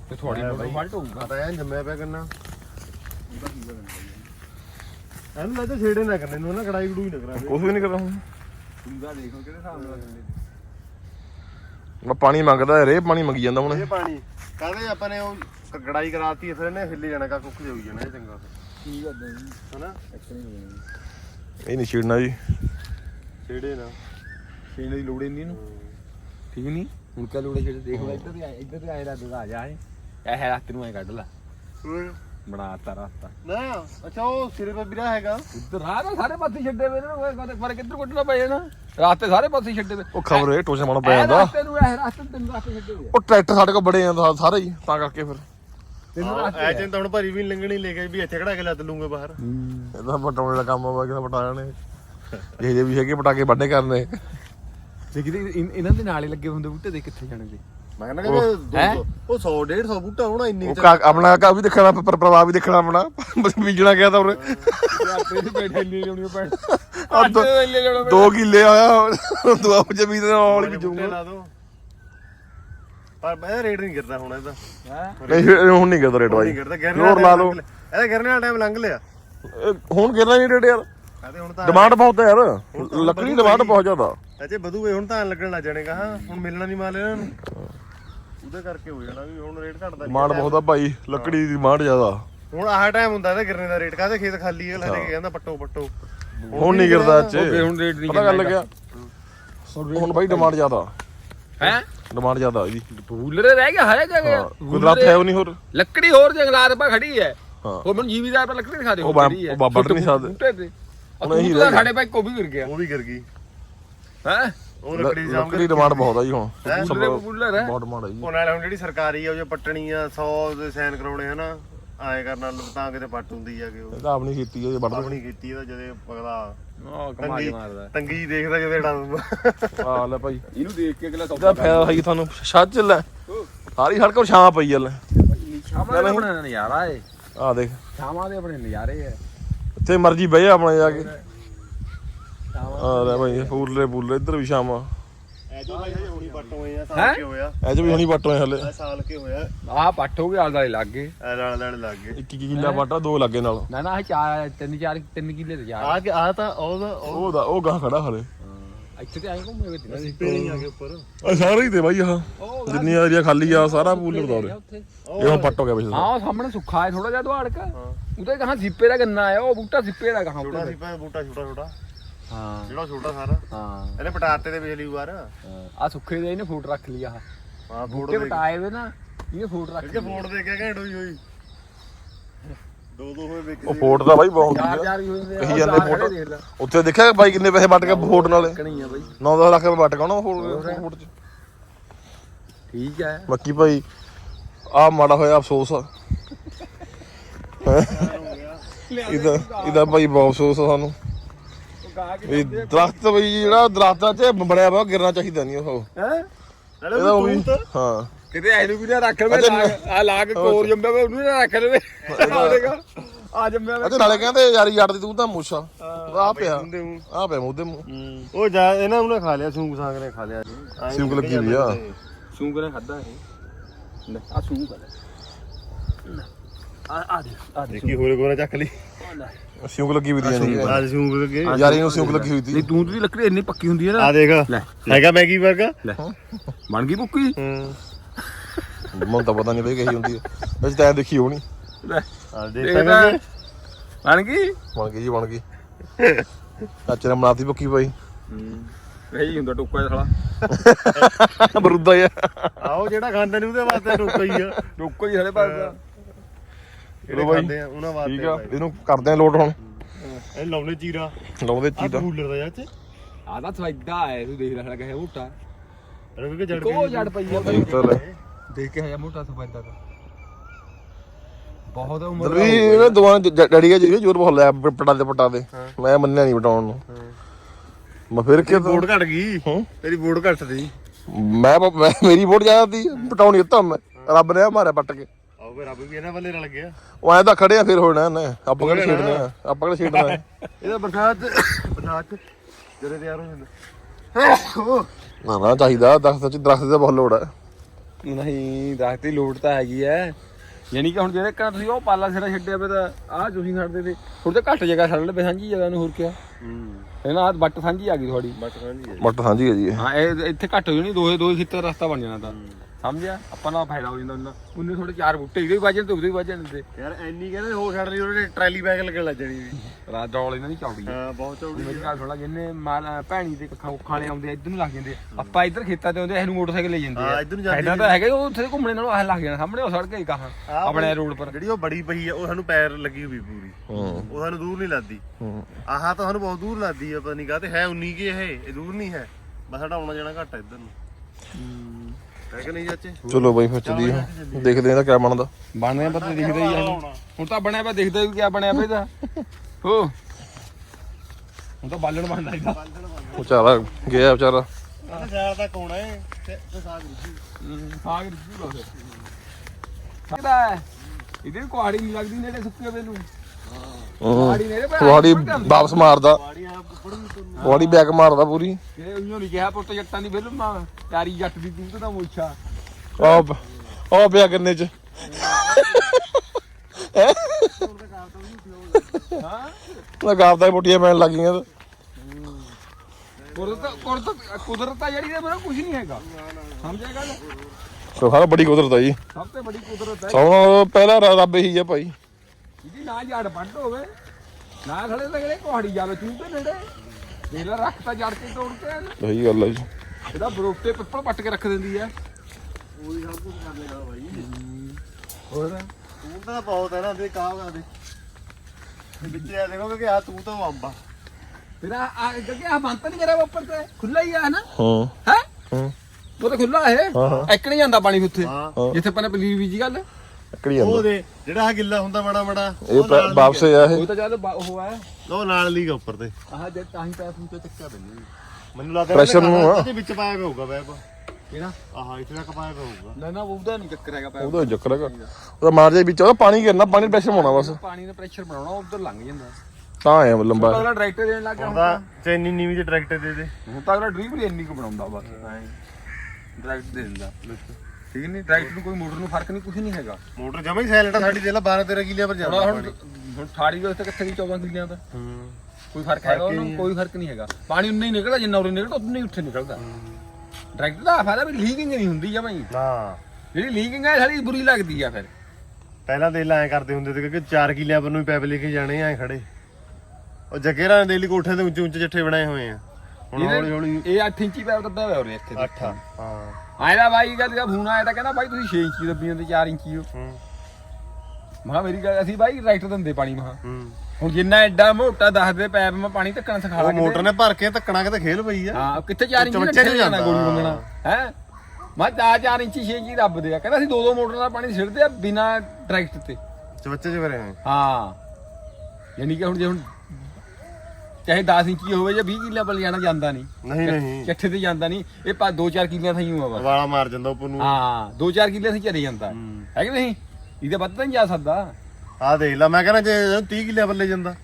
ਤੇ ਤੁਹਾਡੀ ਬੜਾ ਫਾਲਟ ਹੋਊਗਾ। ਪਤਾ ਐ ਜੰਮਿਆ ਪਿਆ ਕੰਨਾ ਇਹਨੂੰ ਲੱਗਦਾ ਛੇੜੇ ਨਾ ਕਰਨੇ ਨੂੰ ਨਾ ਕੜਾਈ ਕੜੂਈ ਨਾ ਕਰਾਵੇ ਕੁਝ ਵੀ ਨਹੀਂ ਕਰਦਾ ਹੁਣ ਤੁੰਗਾ ਦੇਖੋ ਕਿਹੜੇ ਹਿਸਾਬ ਨਾਲ ਲੱਗਦੇ ਮੈਂ ਪਾਣੀ ਮੰਗਦਾ ਰੇ ਪਾਣੀ ਮੰਗੀ ਜਾਂਦਾ ਹੁਣ। ਇਹ ਪਾਣੀ। ਕਹਿੰਦੇ ਆਪਾਂ ਨੇ ਉਹ ਕੜਾਈ ਕਰਾਤੀ ਫਿਰ ਇਹਨੇ ਹਿੱਲੇ ਜਾਣਾ ਕਾ ਕੁੱਕ ਜਾਈ ਜਾਣਾ ਇਹ ਚੰਗਾ ਫਿਰ। ਕੀ ਕਰਦੇ ਜੀ? ਹਨਾ? ਐਕਸ਼ਨ ਨਹੀਂ ਹੋਣੀ ਇਹ ਨਹੀਂ ਛੇੜਨਾ ਜੀ। ਛੇੜੇ ਨਾ। ਛੇੜਨ ਦੀ ਲੋੜ ਹੀ ਨਹੀਂ ਇਹਨੂੰ। ਠੀਕ ਨਹੀਂ? ਹੁਣ ਕਾ ਲੋੜ ਛੇੜ ਦੇਖ ਲੈ ਇੱਧਰ ਤੇ ਆਏ- ਇੱਧਰ ਤੇ ਆਏ ਦਾ ਆ ਜਾ ਇਹ। ਇਹ ਰਸਤੇ ਨੂੰ ਐ ਕੱਢ ਲਾ। ਹੋਰ। ਬਣਾਤਾ ਰਸਤਾ ਨਾ ਅੱਛਾ ਉਹ ਸਿਰੇ ਪਰ ਵੀਰਾ ਹੈਗਾ। ਇੱਧਰ ਰਾਹ ਤਾਂ ਸਾਰੇ ਪਾਸੇ ਛੱਡੇ ਵੇ ਨੇ ਪਰ ਕਿੱਧਰ ਕੱਢਣਾ ਪਏ ਜਾਣਾ ਰਾਸਤੇ ਸਾਰੇ ਪਾਸੇ ਛੱਡੇ ਵੇ ਉਹ ਖਬਰ ਇਹ ਟੋਚਾ ਮਾਣਾ ਪੈ ਜਾਂਦਾ ਰਸਤੇ ਨੂੰ ਇਹ ਰਸਤੇ ਨੂੰ ਤਿੰਨ ਰਸਤੇ ਛੱਡੇ ਵੇ ਉਹ ਟਰੈਕਟਰ ਸਾਡੇ ਕੋਲ ਬੜੇ ਆ ਸਾਰੇ ਹੀ ਤਾਂ ਕਰਕੇ ਫਿਰ। ਤਿੰਨ ਐ ਰਸਤੇ ਚਿੰਤ ਹੁਣ ਭਰੀ ਵੀ ਨੀ ਲੰਘਣੀ ਲੈ ਕੇ ਵੀ ਇੱਥੇ ਖੜਾ ਕੇ ਲੱਦ ਲੂੰਗੇ ਬਾਹਰ। ਇਹਦਾ ਪਟਾਉਣੇ ਦਾ ਕੰਮ ਆ ਕਿਹਦਾ ਪਟਾ ਜਾਣੇ ਜੇ ਜੇ ਵੀ ਹੈਗੇ ਪਟਾਕੇ ਵੱਡੇ ਕਰਨੇ। ਜੇ ਕਿਤੇ ਇਨ- ਇਹਨਾਂ ਦੇ ਨਾਲ ਹੀ ਲੱਗੇ ਹੁੰਦੇ ਬੂਟੇ ਦੇ ਕਿੱਥੇ ਜਾਣੇ ਤੇ ਮੈਂ ਕਹਿੰਦਾ ਕਿ ਹੈਂ? 200 ਉਹ 100 150 ਬੂਟਾ ਹੋਣਾ ਇੰਨੇ ਉਹ ਕਾ- ਆਪਣਾ ਕਾ ਵੀ ਦੇਖਣਾ ਪਰ ਪ੍ਰਭਾਵ ਵੀ ਦੇਖਣਾ ਆਪਣਾ। ਬੀਜਣਾ ਗਿਆ ਤਾਂ ਉਰੇ ਆਪੇ ਹੀ ਬੈਠੇ ਨਹੀਂ ਲਾਉਣੀ ਪੈਣ ਆਹ ਦੋ- ਲੈ ਲੈਣਾ ਦੋ ਕਿੱਲੇ ਆਇਆ ਦੁਆ ਜ਼ਮੀਨ ਦੇ ਨਾਲ ਹੀ ਬੂਟੇ ਬੀਜੂਗਾ। ਲਾ ਦੋ। ਪਰ ਮੈਂ ਰੇਟ ਨਹੀਂ ਕਰਦਾ ਹੁਣ ਇਹਦਾ। ਹੈ? ਨਹੀਂ ਇਹ ਹੁਣ ਨਹੀਂ ਕਰਦਾ ਰੇਟ ਨਹੀਂ ਬਾਈ। ਕਰਦਾ ਗਿਰਨੇ ਹੋਰ ਲਾ ਲਓ। ਇਹਦਾ ਗਿਰਨੇ ਵਾਲਾ ਟਾਈਮ ਲੰਘ ਲਿਆ। ਹੁਣ ਕਿੰਨਾ ਨਹੀਂ ਰੇਟ ਯਾਰ। ਕਹਿੰਦੇ ਹੁਣ ਤਾਂ ਡਿਮਾਂਡ ਬਹੁਤ ਹੈ ਯਾਰ। ਲੱਕੜੀ ਡਿਮਾਂਡ ਬਹੁਤ ਜ਼ਿਆਦਾ। ਅਜੇ ਵਧੂਗੇ ਹੁਣ ਤਾਂ ਲੱਗਣ ਲੱਗ ਜਾਣੇਗਾ ਹਾਂ। ਹੁਣ ਮਿਲਣਾ ਨਹੀਂ ਮਾਲ ਇਹਨਾਂ ਨੂੰ। ਉਹਦੇ ਕਰਕੇ ਹੋ ਜਾਣਾ ਵੀ ਹੁਣ ਰੇਟ ਘਟਦਾ। ਡਿਮਾਂਡ ਬਹੁਤ ਆ ਭਾਈ ਲੱਕੜੀ ਦੀ ਡਿਮਾਂਡ ਜ਼ਿਆਦਾ। ਹੁਣ ਆਹ ਟਾਈਮ ਹੁੰਦਾ ਇਹਦਾ ਗਿਰਨੇ ਦਾ ਰੇਟ ਕਾਹਦੇ ਖੇਤ ਖਾਲੀ ਹੈ ਲੈ ਕੇ ਕਹਿੰਦਾ ਪੱਟੋ ਪੱਟੋ। ਹੁਣ ਨਹੀਂ ਕਰਦਾ ਅੱਜ ਓਕੇ ਹੁਣ ਰੇਟ ਨਹੀਂ ਪਤਾ ਗੱਲ ਲੱਗਿਆ ਹੁਣ ਭਾਈ ਡਿਮਾਂਡ ਜ਼ਿਆਦਾ। ਹੈ? ਡਿਮਾਂਡ ਜ਼ਿਆਦਾ ਇਹਦੀ ਬੂਲਰ ਰਹਿ ਗਿਆ ਹੈ ਕਿ ਹਾਂ ਕੁਦਰਤ ਹੈ ਉਹ ਨਹੀਂ ਹੋਰ। ਲੱਕੜੀ ਹੋਰ ਜੰਗਲਾਤ ਪਾ ਖੜੀ ਹੈ। ਹਾਂ। ਉਹ ਮੈਨੂੰ ਜੀਵੀਦਾਰ ਪਰ ਲੱਕੜੀ ਦਿਖਾ ਦੇ ਉਹ ਬਾਬਾ ਨਹੀਂ ਤੇ। ਹੁਣ ਇਹੀ ਰਹਿ। ਸਾਡੇ ਭਾਈ ਕੋ ਵੀ ਗਿਰ ਗਿਆ। ਉਹ ਵੀ ਗਿਰ ਗਈ। ਹੈ? ਉਹ ਲੱਕੜੀ ਦੀ ਜਾਮ ਲੱਕੜੀ ਡਿਮਾਂਡ ਬਹੁਤ ਆ ਜੀ ਹੁਣ। ਹੈ? ਬਹੁਤ ਡਿਮਾਂਡ ਆ ਜੀ। ਉਹ ਨਾਲ ਹੁਣ ਜਿਹੜੀ ਸਰਕਾਰੀ ਆ ਉਹ ਜੋ ਪੱਟਣੀ ਆ 100 ਦੇ ਸਾਈਨ ਕਰਾਉਣੇ ਹਨਾ? ਆਏ ਕਰਨ ਨਾਲ ਤਾਂ ਕਿਤੇ ਪੱਟ ਹੁੰਦੀ ਆ ਕਿ ਉਹ। ਇਹ ਤਾਂ ਆਪਣੀ ਕੀਤੀ ਹੈ ਜੇ ਵੱਢ ਆਪਣੀ ਕੀਤੀ ਇਹਦਾ ਜਦੇ ਪਗਲਾ ਉਹ ਕਮਾਲ ਤੰਗੀ ਮਾਰਦਾ। ਤੰਗੀ ਦੇਖਦਾ ਜਦੇ ਡਾਂ ਆ ਲੈ ਭਾਈ। ਇਹਨੂੰ ਦੇਖ ਕੇ ਅਗਲਾ ਇਹਦਾ ਫਾਇਦਾ ਹੈ ਤੁਹਾਨੂੰ ਛੱਜ ਲੈ। ਸਾਰੀ ਸੜਕ ਛਾਂ ਪਈ ਆ ਲੈ। ਸ਼ਾਮਾਂ ਦੇ ਆਪਣੇ ਨਜ਼ਾਰਾ ਏ। ਆ ਦੇਖ। ਸ਼ਾਮਾਂ ਦੇ ਆਪਣੇ ਨਜ਼ਾਰੇ ਐ ਜਿੱਥੇ ਮਰਜ਼ੀ ਬਹਿ ਜਾ ਆਪਣਾ ਜਾ ਕੇ। ਆ ਲੈ ਭਾਈ ਪੂਲੇ ਪੂਲੇ ਇੱਧਰ ਵੀ ਛਾਵਾਂ ਐਜੋ ਭਾਈ ਹਜੇ ਹੁਣੀ ਪੱਟ ਹੋਏ ਆ? ਸਾਲ ਕੇ ਹੋਇਆ ਐ ਚ ਵੀ ਹੁਣੀ ਪੱਟ ਹੋਏ ਹਲੇ। ਆ ਸਾਲ ਕੇ ਹੋਇਆ ਆਹ ਪੱਟ ਹੋ ਗਿਆ ਆਲੇ ਲੱਗ ਗਏ। ਐ ਨਾਲ ਨਾਲ ਲੱਗ ਗਏ। ਇੱਕ ਇੱਕ ਕਿੱਲਾ ਪੱਟਾ ਦੋ ਲੱਗੇ ਨਾਲ। ਨਾ ਨਾ ਇਹ ਚਾਰ ਤਿੰਨ ਚਾਰ ਤਿੰਨ ਕਿੱਲੇ ਤੇ ਜਾ ਆ ਕਿ ਆ ਤਾਂ ਉਹਦਾ ਉਹ ਉਹ ਦਾ ਉਹ ਗਾਂ ਖੜਾ ਹਲੇ। ਇੱਥੇ ਤੇ ਆਏ ਘੁੰਮੇ ਵੇ ਤਿੰਨ ਸਿੱਪੇ ਨਹੀਂ ਆ ਗਏ ਉੱਪਰ। ਆ ਸਾਰੇ ਹੀ ਤੇ ਬਾਈ ਆਹ। ਉਹ ਜਿੰਨੀ ਏਰੀਆ ਖਾਲੀ ਆ ਸਾਰਾ ਪੂਲਰ ਦਾ ਉਰੇ ਉੱਥੇ। ਇਹ ਹੁਣ ਪੱਟ ਹੋ ਗਿਆ ਪਿਛਲੇ। ਹਾਂ ਸਾਹਮਣੇ ਸੁੱਖਾ ਹੈ ਥੋੜਾ ਜਿਹਾ ਦਵਾੜਕਾ ਉਹਦੇ ਕਹਾਂ ਜ਼ਿੱਪੇ ਦਾ ਗੰਨਾ ਆ ਉਹ ਬੂਟਾ ਜ਼ਿੱਪੇ ਦਾ ਕਹਾਂ ਛੋਟਾ ਸੀ ਪਾ ਬੂਟਾ ਛੋਟਾ ਛੋਟਾ। ਹਾਂ। ਜਿਹੜਾ ਛੋਟਾ ਸਾਰਾ। ਹਾਂ। ਇਹਨੇ ਪਟਾਤੇ ਤੇ ਪਿਛਲੀ ਵਾਰ। ਆ ਸੁੱਖੇ ਦੇ ਇਹਨੇ ਫੂਟ ਰੱਖ ਲਿਆ। ਆਹ ਹਾਂ ਫੋੜ ਬੂਟੇ ਦੇ ਬਟਾਏ ਵੇ ਨਾ ਇਹਨੇ ਫੂਟ ਰੱਖ ਕਿ ਲਿਆ। ਫੋੜ ਦੇ ਕੇ ਘੈਂਟ ਹੋਈ ਹੋਈ ਦੋ ਦੋ ਹੋਏ ਵੇਖ ਉਹ ਫੋਟ ਦਾ ਬਾਈ ਬਹੁਤ ਚਾਰ ਹੁੰਦੀ ਆ ਚਾਰ ਹੀ ਹੋਏ ਕਹੀ ਜਾਂਦੇ ਫੋਟ। ਉੱਥੇ ਦੇਖਿਆ ਬਾਈ ਕਿੰਨੇ ਪੈਸੇ ਵੱਟ ਕੇ ਫੋਟ ਨਾਲੇ? ਕਣੀ ਆ ਬਾਈ। 9-10 ਲੱਖ ਰੁਪਏ ਵੱਟ ਕੇ ਫੋਟ ਫੋਟ ਚ। ਠੀਕ ਹੈ ਬਾਕੀ ਭਾਈ ਆ ਮਾੜਾ ਹੋਇਆ ਅਫਸੋਸ। ਆ ਇਹਦਾ ਇਹਦਾ ਭਾਈ ਬਹੁਤ ਅਫਸੋਸ ਆ ਸਾਨੂੰ। ਵੀ ਦਰਖਤ ਬਈ ਜਿਹੜਾ ਦਰਖਤਾਂ 'ਚ ਬਣਿਆ ਵਾ ਗਿਰਨਾ ਚਾਹੀਦਾ ਨਹੀਂ ਉਹ। ਹੈ? ਇਹਦਾ ਉਹ ਵੀ ਕਿਤੇ ਐ ਨੂੰ ਵੀ ਨਾ ਰੱਖ ਲਵੇ ਆ ਲਾ ਕੇ ਕੋਰ ਜੰਮਿਆ ਵੇ ਉਹਨੂੰ ਨਾ ਰੱਖ ਲਵੇ। ਆ ਜੰਮਿਆ ਵੇ। ਨਾਲੇ ਕਹਿੰਦੇ ਯਾਰ ਯਾਰ ਦੀ ਤੂੰ ਤਾਂ ਮੁੱਛਾ ਆ। ਪਿਆ। ਆ ਪਿਆ ਮੂੰਹ ਦੇ ਮੂੰਹ ਉਹ ਜਾ ਇਹਨਾਂ ਉਹਨੇ ਖਾ ਲਿਆ ਸੂਗ ਸਾਗ ਨੇ ਖਾ ਲਿਆ। ਐਂ ਸਿਉਂਕ ਲੱਗੀ ਹੋਈ ਆ। ਸੂਗ ਨੇ ਖਾਦਾ ਇਹ। ਆ ਸੂਗ ਆ। ਆ ਆ ਦੇ ਆ ਦੇ ਦੇਖੀ ਹੋਰ ਕੋਰਾ ਚੱਕ ਲਈ। ਸਿਉਂਕ ਲੱਗੀ ਹੋਈ ਦੀ ਨਹੀਂ ਆ ਸੂਗ ਲੱਗੇ ਯਾਰੀ ਨੂੰ ਸਿਉਂਕ ਲੱਗੀ ਹੋਈ ਨਹੀਂ ਦੀ ਤੂੰ ਦੀ ਲੱਕੜੀ ਇੰਨੀ ਪੱਕੀ ਹੁੰਦੀ ਹੈ ਨਾ। ਆ ਦੇਖ। ਲੈ ਹੈਗਾ ਮੈਗੀ ਵਰਗਾ। ਲੈ। ਬਣ ਗਈ ਭੁੱਕੀ ਹੂੰ। ਮੈਨੂੰ ਤਾਂ ਪਤਾ ਨਹੀਂ ਬਈ ਕਹੀ ਹੁੰਦੀ ਹੈ। ਵੈਸੇ ਤਾਂ ਦੇਖੀ ਹੋਣੀ। ਲੈ ਆ ਦੇਖਾਂਗੇ ਬਣ ਗਈ? ਬਣ ਗਈ ਜੀ ਬਣ ਗਈ। ਚਾਚੇ ਨੇ ਬਣਾਤੀ ਪੱਕੀ ਭਾਈ ਇਹੀ ਹੁੰਦਾ ਟੋਕਾ ਜਿਹਾ ਸਾਲਾ। ਬਰੁੱਦਾ ਯਾ ਆਓ ਜਿਹੜਾ ਖਾਂਦੇ ਨੇ ਉਹਦੇ ਵਾਸਤੇ ਰੁਕਾ ਹੀ ਆ। ਟੋਕਾ ਹੀ ਸਾਡੇ ਪਾਸ ਦਾ ਜਿਹੜੇ ਬਾਈ। ਖਾਂਦੇ ਆ? ਉਹਨਾਂ ਵਾਸਤੇ ਠੀਕ ਆ ਇਹਨੂੰ ਕਰਦੇ ਆ ਲੋਡ ਹੁਣ। ਇਹ ਲਾਉਨੇ ਚੀਰਾ ਲਾਉਂਦੇ ਆ ਕੂਲਰ ਦਾ ਯਾਰ ਤੇ ਆ ਤਾਂ ਸਵਾਈਦਾ ਹੈ ਤੂੰ ਦੇਖ ਲੈ ਲੱਗਾ ਹੈ ਮੋਟਾ ਰੁਕ ਕੇ ਜੜ ਕੋ ਜੜ ਪਈ ਆ ਦੇਖ ਤਾਂ ਲੈ। ਦੇਖ ਕੇ ਹੈ ਮੋਟਾ ਸਵਾਈਦਾ ਦਾ ਬਹੁਤ ਉਮਰ ਦਲਵੀ ਇਹਨੇ ਨੇ ਜ- ਜ਼ੋਰ ਬਹੁਤ ਲਿਆ ਪਟਾ ਦੇ ਪਟਾ ਦੇ ਮੈਂ ਮੰਨਿਆ ਨਹੀਂ ਪਟਾਉਣ ਨੂੰ। ਮੈਂ ਫਿਰ ਕਿ ਵੋਟ ਘਟ ਗਈ। ਹੂੰ? ਤੇਰੀ ਵੋਟ ਘਟ ਸੀ ਮੈਂ ਮੈਂ- ਮੇਰੀ ਵੋਟ ਜ਼ਿਆਦਾ ਸੀ ਪਟਾਉਣੀ ਮੈਂ ਰੱਬ ਨੇ ਮਾਰਿਆ ਪੱਟ ਕੇ। ਆਓ ਫੇ ਰੱਬ ਵੀ ਇਹਨਾਂ ਵੱਲੇ ਰਲ ਗਿਆ। ਉਹ ਐਂ ਤਾਂ ਖੜੇ ਆ ਫਿਰ ਹੋਣਾ ਇਹਨੇ ਆਪਾਂ ਕਿਹੜੇ ਛੇੜਨੇ ਆ ਆਪਾਂ ਕਿਹੜੇ ਛੇੜਨਾ ਹੈ? ਇਹਦਾ ਬਰਸਾਤ ਬਰਸਾਤ ਜਿਹੜੇ ਤਿਆਰ ਹੋ ਜਾਂਦਾ। ਨਾ ਨਾ ਚਾਹੀਦਾ ਦਰਖਤ ਚ ਦਰਖਤ ਦਾ ਬਹੁਤ ਲੋੜ ਹੈ ਨਹੀਂ ਦਰਖਤੀ ਲੋੜ ਤਾਂ ਹੈਗੀ ਐ। ਯਾਨੀ ਕਿ ਹੁਣ ਜਿਹੜੇ ਘਰ ਤੁਸੀਂ ਉਹ ਪਾਲਾ ਸਿਰਾ ਛੱਡਿਆ ਪਿਆ ਤਾਂ ਆਹ ਤੁਸੀਂ ਛੱਡਦੇ ਤੇ ਹੁਣ ਤਾਂ ਘੱਟ ਜਗ੍ਹਾ ਛੱਡ ਲੈ ਸਾਂਝੀ ਜਗ੍ਹਾ ਨੂੰ ਹੋਰ ਕਿਆ। ਹੂੰ। ਇਹਨਾਂ ਆਹ ਬੱਟ ਸਾਂਝੀ ਆ ਗਈ ਤੁਹਾਡੀ। ਬਟ ਖਾਂਦੀ ਹੈ ਮੱਟ ਸਾਂਝੀ ਹੈ ਜੀ ਇਹ। ਹਾਂ ਇਹ ਇੱਥੇ ਘੱਟ ਹੋ ਜਾਣੀ ਦੋਏ ਦੋਏ ਖੇਤਰ ਰਸਤਾ ਬਣ ਜਾਣਾ ਤਾਂ। ਸਮਝਿਆ? ਆਪਾਂ ਨਾਲ ਫਾਇਦਾ ਹੋ ਜਾਂਦਾ ਉਹਨਾਂ ਉਹਨੇ ਥੋੜੇ ਚਾਰ ਬੂਟੇ ਇਹਦੇ ਵੀ ਵਜਨ ਤੇ ਉਹਦੇ ਵੀ ਵਜਨ ਤੇ ਯਾਰ ਐਨੀ ਕਹਿੰਦੇ ਹੋ ਛੱਡ ਲਈ ਉਹਨੇ ਟਰਾਲੀ ਬੈਗ ਲੱਗਣ ਲੱਗ ਜਾਣੀ ਵੀ। ਰਾਤ ਡੋਲ ਇਹਨਾਂ ਦੀ ਚੌੜੀ ਹਾਂ ਬਹੁਤ ਚੌੜੀ ਮੇਰੀ ਗੱਲ ਸੁਣਾ ਜਿੰਨੇ ਮਾਲ ਭੈਣੀ ਦੇ ਕੱਖਾਂ ਕੁੱਖਾਂ ਵਾਲੇ ਆਉਂਦੇ ਇੱਧਰ ਨੂੰ ਲੱਗ ਜਾਂਦੇ। ਆਪਾਂ ਇੱਧਰ ਖੇਤਾਂ ਤੇ ਆਉਂਦੇ ਇਹਨੂੰ ਮੋਟਰਸਾਈਕਲ ਲੈ ਜਾਂਦੇ ਆ। ਇੱਧਰ ਨੂੰ ਜਾਂਦੇ ਤਾਂ ਹੈਗਾ ਹੀ, ਉਹ ਉੱਥੇ ਘੁੰਮਣੇ ਨਾਲੋਂ ਆਹ ਲੱਗ ਜਾਣਾ ਸਾਹਮਣੇ ਉਹ ਸੜਕ ਹੀ ਕਹਾਂ ਆਪਣੇ ਰੋਡ ਪਰ। ਜਿਹੜੀ ਉਹ ਬੜੀ ਪਈ ਆ ਉਹ ਸਾਨੂੰ ਪੈਰ ਲੱਗੀ ਹੋਈ ਪੂਰੀ। ਹੂੰ। ਉਹ ਸਾਨੂੰ ਦੂਰ ਨਹੀਂ ਲੱਗਦੀ ਹੂੰ। ਆਹ ਤਾਂ ਸਾਨੂੰ ਬਹੁਤ ਦੂਰ ਲੱਗਦੀ ਆ ਪਤਾ ਨਹੀਂ ਕਾਹਤੇ ਹੈ 19 ਕੀ ਇਹ? ਇਹ ਦੂਰ ਨਹੀਂ ਹੈ। ਬਸ ਸਾਡਾ ਆਉਣਾ ਜਾਣਾ ਘੱਟ ਇੱਧਰ ਨੂੰ। ਹੈ ਕਿ ਨਹੀਂ ਚਾਚੇ? ਚਲੋ ਬਾਈ ਫਿਰ ਚੱਲੀਏ। ਦੇਖਦੇ ਆ ਇਹਦਾ ਕਿਆ ਬਣਦਾ। ਬਣਿਆ ਪਤਾ ਦਿਖਦਾ ਹੀ ਆ। ਹੁਣ ਤਾਂ ਬਣਿਆ ਪਿਆ ਦਿਖਦਾ ਵੀ ਕਿਆ ਬਣਿਆ ਪਿਆ ਇਹਦਾ। ਹੋ। ਹੁਣ ਤਾਂ ਬਾਲਣ ਬਣਦਾ ਇਹਦਾ। ਉਹ ਚਾਲਾ ਗਿਆ ਵਿਚਾਰਾ। ਸਾਲ ਦਾ ਕੋਣਾ ਹੈ। ਤੇ ਸਾਗ ਰਿੱਝੀ ਸਾਗ ਰਿੱਝੂ ਲਾ ਕਿਹਦਾ ਹੈ ਇਹਦੇ ਵੀ ਕੁਹਾੜੀ ਨਹੀਂ ਲੱਗਦੀ ਨੇੜੇ ਸੁੱਕੇ ਵੇ ਨੂੰ। ਹੂੰ ਕੁਹਾੜੀ ਵਾਪਸ ਮਾਰਦਾ। ਤੁਹਾਡੀ ਬੈਕ ਮਾਰਦਾ ਪੂਰੀ। ਇਹ ਉਹਨੂੰ ਨਹੀਂ ਕਿਹਾ ਪੁੱਤ ਜੱਟਾਂ ਦੀ ਫਿਲਮ ਆ। ਯਾਰੀ ਜੱਟ ਦੀ ਤੂੰ ਤਾਂ ਮੋਛਾ ਆ। ਆ ਪਿਆ ਕਿੰਨੇ ਚ। ਹਾਂ? ਉਹ ਗਾਵਦਾ ਮੋਟੀਆਂ ਪੈਣ ਲੱਗ ਗਈਆਂ। ਤੇ। ਕੁਦਰਤ ਕੁਦਰਤ ਕੁਦਰਤ ਆ ਜਿਹੜੀ ਦੇ ਮੇਰਾ ਕੁਝ ਨਹੀਂ ਹੈਗਾ। ਸਮਝਿਆ ਗੱਲ? ਸੋ ਬੜੀ ਕੁਦਰਤ ਆ ਜੀ। ਸਭ ਤੋਂ ਬੜੀ ਕੁਦਰਤ ਹੈ ਸਭ ਨਾਲੋਂ ਪਹਿਲਾ ਰੱਬ ਹੀ ਆ ਭਾਈ। ਜਿਹਦੀ ਨਾ ਜੜ ਵੱਢ ਹੋਵੇ। ਨਾ ਥਲੇ ਤਗੜੇ ਕੁਹਾੜੀ ਜਾਵੇ ਤੂੰ ਤੇ ਨੇੜੇ। ਦੇਖ ਲੈ ਰੱਖ ਤਾਂ ਜੜ ਕੇ ਤੋੜ ਕੇ। ਇਹਨੂੰ। ਸਹੀ ਗੱਲ ਆ ਜੀ। ਇਹਦਾ ਬਰੋਟੇ ਪਿੱਪਲ ਪੱਟ ਕੇ ਰੱਖ ਦਿੰਦੀ ਹੈ ਉਹੀ ਸਭ ਕੁਝ ਕਰ ਲੇਗਾ ਬਾਈ। ਹੋਰ? ਤੂੰ ਤਾਂ ਬਹੁਤ ਹੈ ਨਾ ਦੇ ਕਾਹ ਦੇ ਵਿੱਚ ਇਹ ਦੇਖੋ ਕਿ ਆ ਤੂੰ ਤਾਂ ਅੰਬਾ ਫਿਰ ਆ ਆ ਕਿ ਆ ਬੰਦ ਤਾਂ ਨਹੀਂ ਕਰਿਆ ਵਾ ਉੱਪਰ ਤੇ? ਖੁੱਲਾ ਹੀ ਆ ਨਾ? ਹੂੰ। ਹੈ? ਹੂੰ। ਉਹ ਤਾਂ ਖੁੱਲਾ ਹੈ ਹਾਂ, ਹਾਂ। ਇੱਕ ਨਹੀਂ ਜਾਂਦਾ ਪਾਣੀ ਉੱਥੇ। ਹਾਂ। ਜਿੱਥੇ ਆਪਾਂ ਨੇ ਪਨੀਰ ਬੀਜੀ ਗੱਲ ਅਕੜੀ ਉਹ ਜਾਂਦਾ ਦੇ ਜਿਹੜਾ ਆ ਗਿੱਲਾ ਹੁੰਦਾ ਬੜਾ ਬੜਾ ਇਹ ਪੈ- ਵਾਪਸ ਆ। ਇਹ। ਉਹ ਤਾਂ ਜਦ ਬਾ- ਉਹ ਆ ਉਹ ਨਾਲ ਲੀਗਾ ਉੱਪਰ ਤੇ। ਆਹ ਜੇ ਤਾਂ ਹੀ ਪੈਪ ਨੂੰ ਚੱਕਿਆ ਬੰਨੀ ਮੈਨੂੰ ਲੱਗਦਾ Pressure ਨੂੰ ਆ। ਇਹਦੇ ਵਿੱਚ ਪਾਇਆ ਹੋਊਗਾ ਵੈਬ ਕਿਹੜਾ? ਆਹ ਇੱਥੇ ਤੱਕ ਪਾਇਆ ਹੋਊਗਾ। ਨਾ ਨਾ ਉਹਦਾ ਨਹੀਂ ਚੱਕਰ ਹੈਗਾ ਪੈਪ ਉਹਦਾ ਚੱਕਰ ਹੈਗਾ। ਉਹਦਾ ਮਾਰ ਜਾਈ ਵਿੱਚ ਉਹਦਾ ਪਾਣੀ ਗਿਰਨਾ ਪਾਣੀ ਪ੍ਰੈਸ਼ਰ ਪਾਉਣਾ ਬਸ। ਪਾਣੀ ਦਾ ਪ੍ਰੈਸ਼ਰ ਬਣਾਉਣਾ ਉਧਰ ਲੰਘ ਜਾਂਦਾ। ਤਾਂ ਆਇਆ ਲੰਬਾ। ਅਗਲਾ ਡਾਇਰੈਕਟਰ ਦੇਣ ਲੱਗ ਗਿਆ ਹੁਣ ਹੁਣ ਤਾਂ। ਚੈਨੀ ਨੀਵੀਂ ਚ ਟਰੈਕਟਰ ਦੇ ਦੇ। ਹੁਣ ਤਾਂ ਅਗਲਾ ਡਰੀਵ ਇੰਨੀ ਕੁ ਬਣਾਉਂਦਾ ਬਸ। ਡਾਇਰੈਕਟ ਦੇ। ਦਿੰਦਾ ਠੀਕ ਨਹੀਂ ਡਾਇਰੈਕਟ ਨੂੰ ਕੋਈ ਮੋਟਰ ਨੂੰ ਫ਼ਰਕ ਨਹੀਂ ਕੁਝ ਨਹੀਂ ਹੈਗਾ। ਮੋਟਰ ਜਮਾ ਹੀ ਸਾਇਲੈਂਟ ਆ ਸਾਡੀ ਦੇ ਲਾ 12 13 ਕਿੱਲਿਆਂ ਪਰ ਜਾਂਦਾ ਹੁਣ ਹੁਣ ਠਾੜੀ ਦੇ ਉੱਤੇ ਕਿੱਥੇ ਦੀ 14 ਕਿੱਲਿਆਂ ਦਾ? ਹੂੰ। ਕੋਈ ਫ਼ਰਕ ਹੈਗਾ ਉਹਨੂੰ? ਕੋਈ ਫ਼ਰਕ ਨਹੀਂ ਹੈਗਾ। ਪਾਣੀ ਉਨਾ ਹੀ ਨਿਕਲਦਾ ਜਿੰਨਾ ਉਰੇ ਨਿਕਲਦਾ ਉਨਾ ਹੀ ਉੱਥੇ ਨਿਕਲਦਾ। ਡਾਇਰੈਕਟ ਦਾ ਫਾਇਦਾ ਵੀ ਲੀਕਿੰਗ ਨਹੀਂ ਹੁੰਦੀ ਜਮਾਂ ਹੀ। ਨਾ। ਜਿਹੜੀ ਲੀਕਿੰਗ ਹੈ ਸਾਡੀ ਬੁਰੀ ਲੱਗਦੀ ਆ ਫਿਰ। ਪਹਿਲਾਂ ਦੇ ਐਂ ਕਰਦੇ ਹੁੰਦੇ ਤੇ ਕਿ 4 ਕਿੱਲਿਆਂ ਪਰ ਨੂੰ ਹੀ ਪੈਪ ਲੈ ਕੇ ਜਾਣੇ ਐ ਖੜੇ। ਉਹ ਜੱਗੇਰਾਂ ਦੇ ਲਈ ਕੋਠੇ ਤੇ ਉੱਚੇ ਉੱਚੇ ਜੱਠੇ ਬਣਾਏ ਹੋਏ ਆ। ਹੁਣ ਹੌਲੀ ਹੌਲੀ ਇਹ 8 ਇੰਚੀ ਪੈਪ ਦੱਬਿਆ ਹੋਇਆ ਉਰੇ ਇੱਥੇ। 8 ਹਾਂ। ਆਇਦਾ ਬਾਈ ਗੱਲ ਦਾ ਫੋਨ ਆਇਆ ਤਾਂ ਕਹਿੰਦਾ ਬਾਈ ਤੁਸੀਂ 6 ਇੰਚੀ ਦੱਬੀ ਹੁੰਦੇ 4 ਇੰਚੀ ਹੋ। ਹੂੰ। ਮਹਾ ਮੇਰੀ ਗੱਲ ਅਸੀਂ ਬਾਈ ਰਾਈਟਰ ਦਿੰਦੇ ਪਾਣੀ ਮਹਾ ਹੂੰ। ਹੁਣ ਜਿੰਨਾ ਐਡਾ ਮੋਟਾ ਦੱਸਦੇ ਪੈਪ ਮੈਂ ਪਾਣੀ ਧੱਕਣਾ ਸਿਖਾ ਉਹ ਲਾ ਮੋਟਰ ਨੇ ਭਰ ਕੇ ਧੱਕਣਾ ਕਿਤੇ ਖੇਲ ਪਈ ਆ। ਹਾਂ ਕਿੱਥੇ 4 ਇੰਚੀ ਚਮਚੇ ਜਾਂਦਾ। ਗੋਲੀ ਮੰਗਣਾ ਹੈ? ਮੈਂ 4 4 ਇੰਚੀ 6 ਇੰਚੀ ਦੱਬਦੇ ਆ। ਕਹਿੰਦਾ ਅਸੀਂ ਦੋ ਦੋ ਮੋਟਰ ਦਾ ਪਾਣੀ ਛਿੜਦੇ ਆ ਬਿਨਾ ਡਾਇਰੈਕਟ ਤੇ। ਚਵੱਚੇ ਚ ਵਰੇ ਹੋਏ। ਹਾਂ। ਯਾਨੀ ਕਿ ਹੁਣ ਜੇ ਹੁਣ ਚਾਹੇ 10 ਇੰਚੀ ਹੋਵੇ ਜਾਂ 20 ਕਿੱਲਿਆਂ ਪਰ ਜਾਣਾ ਜਾਂਦਾ ਨਹੀਂ। ਨਹੀਂ ਨਹੀਂ। ਚੱਠੇ ਤੇ ਜਾਂਦਾ ਨਹੀਂ। ਇਹ ਪਾ 2-4 ਕਿੱਲਿਆਂ ਥਾਈ ਹੋਆ ਬਸ। ਵਾਲਾ ਮਾਰ ਜਾਂਦਾ ਉੱਪਰ ਨੂੰ। ਹਾਂ 2-4 ਕਿੱਲੇ ਸੇ ਚਲੇ ਜਾਂਦਾ। ਹੂੰ। ਕਿ ਨਹੀਂ? ਇਹਦੇ ਵੱਧ ਤਾਂ ਨਹੀਂ ਜਾ ਸਕਦਾ। ਆ ਦੇਖ ਲੈ ਮੈਂ ਕਹਿੰਦਾ ਜੇ 30 ਕਿੱਲਿਆਂ ਪਰ ਲੈ ਜਾਂਦਾ।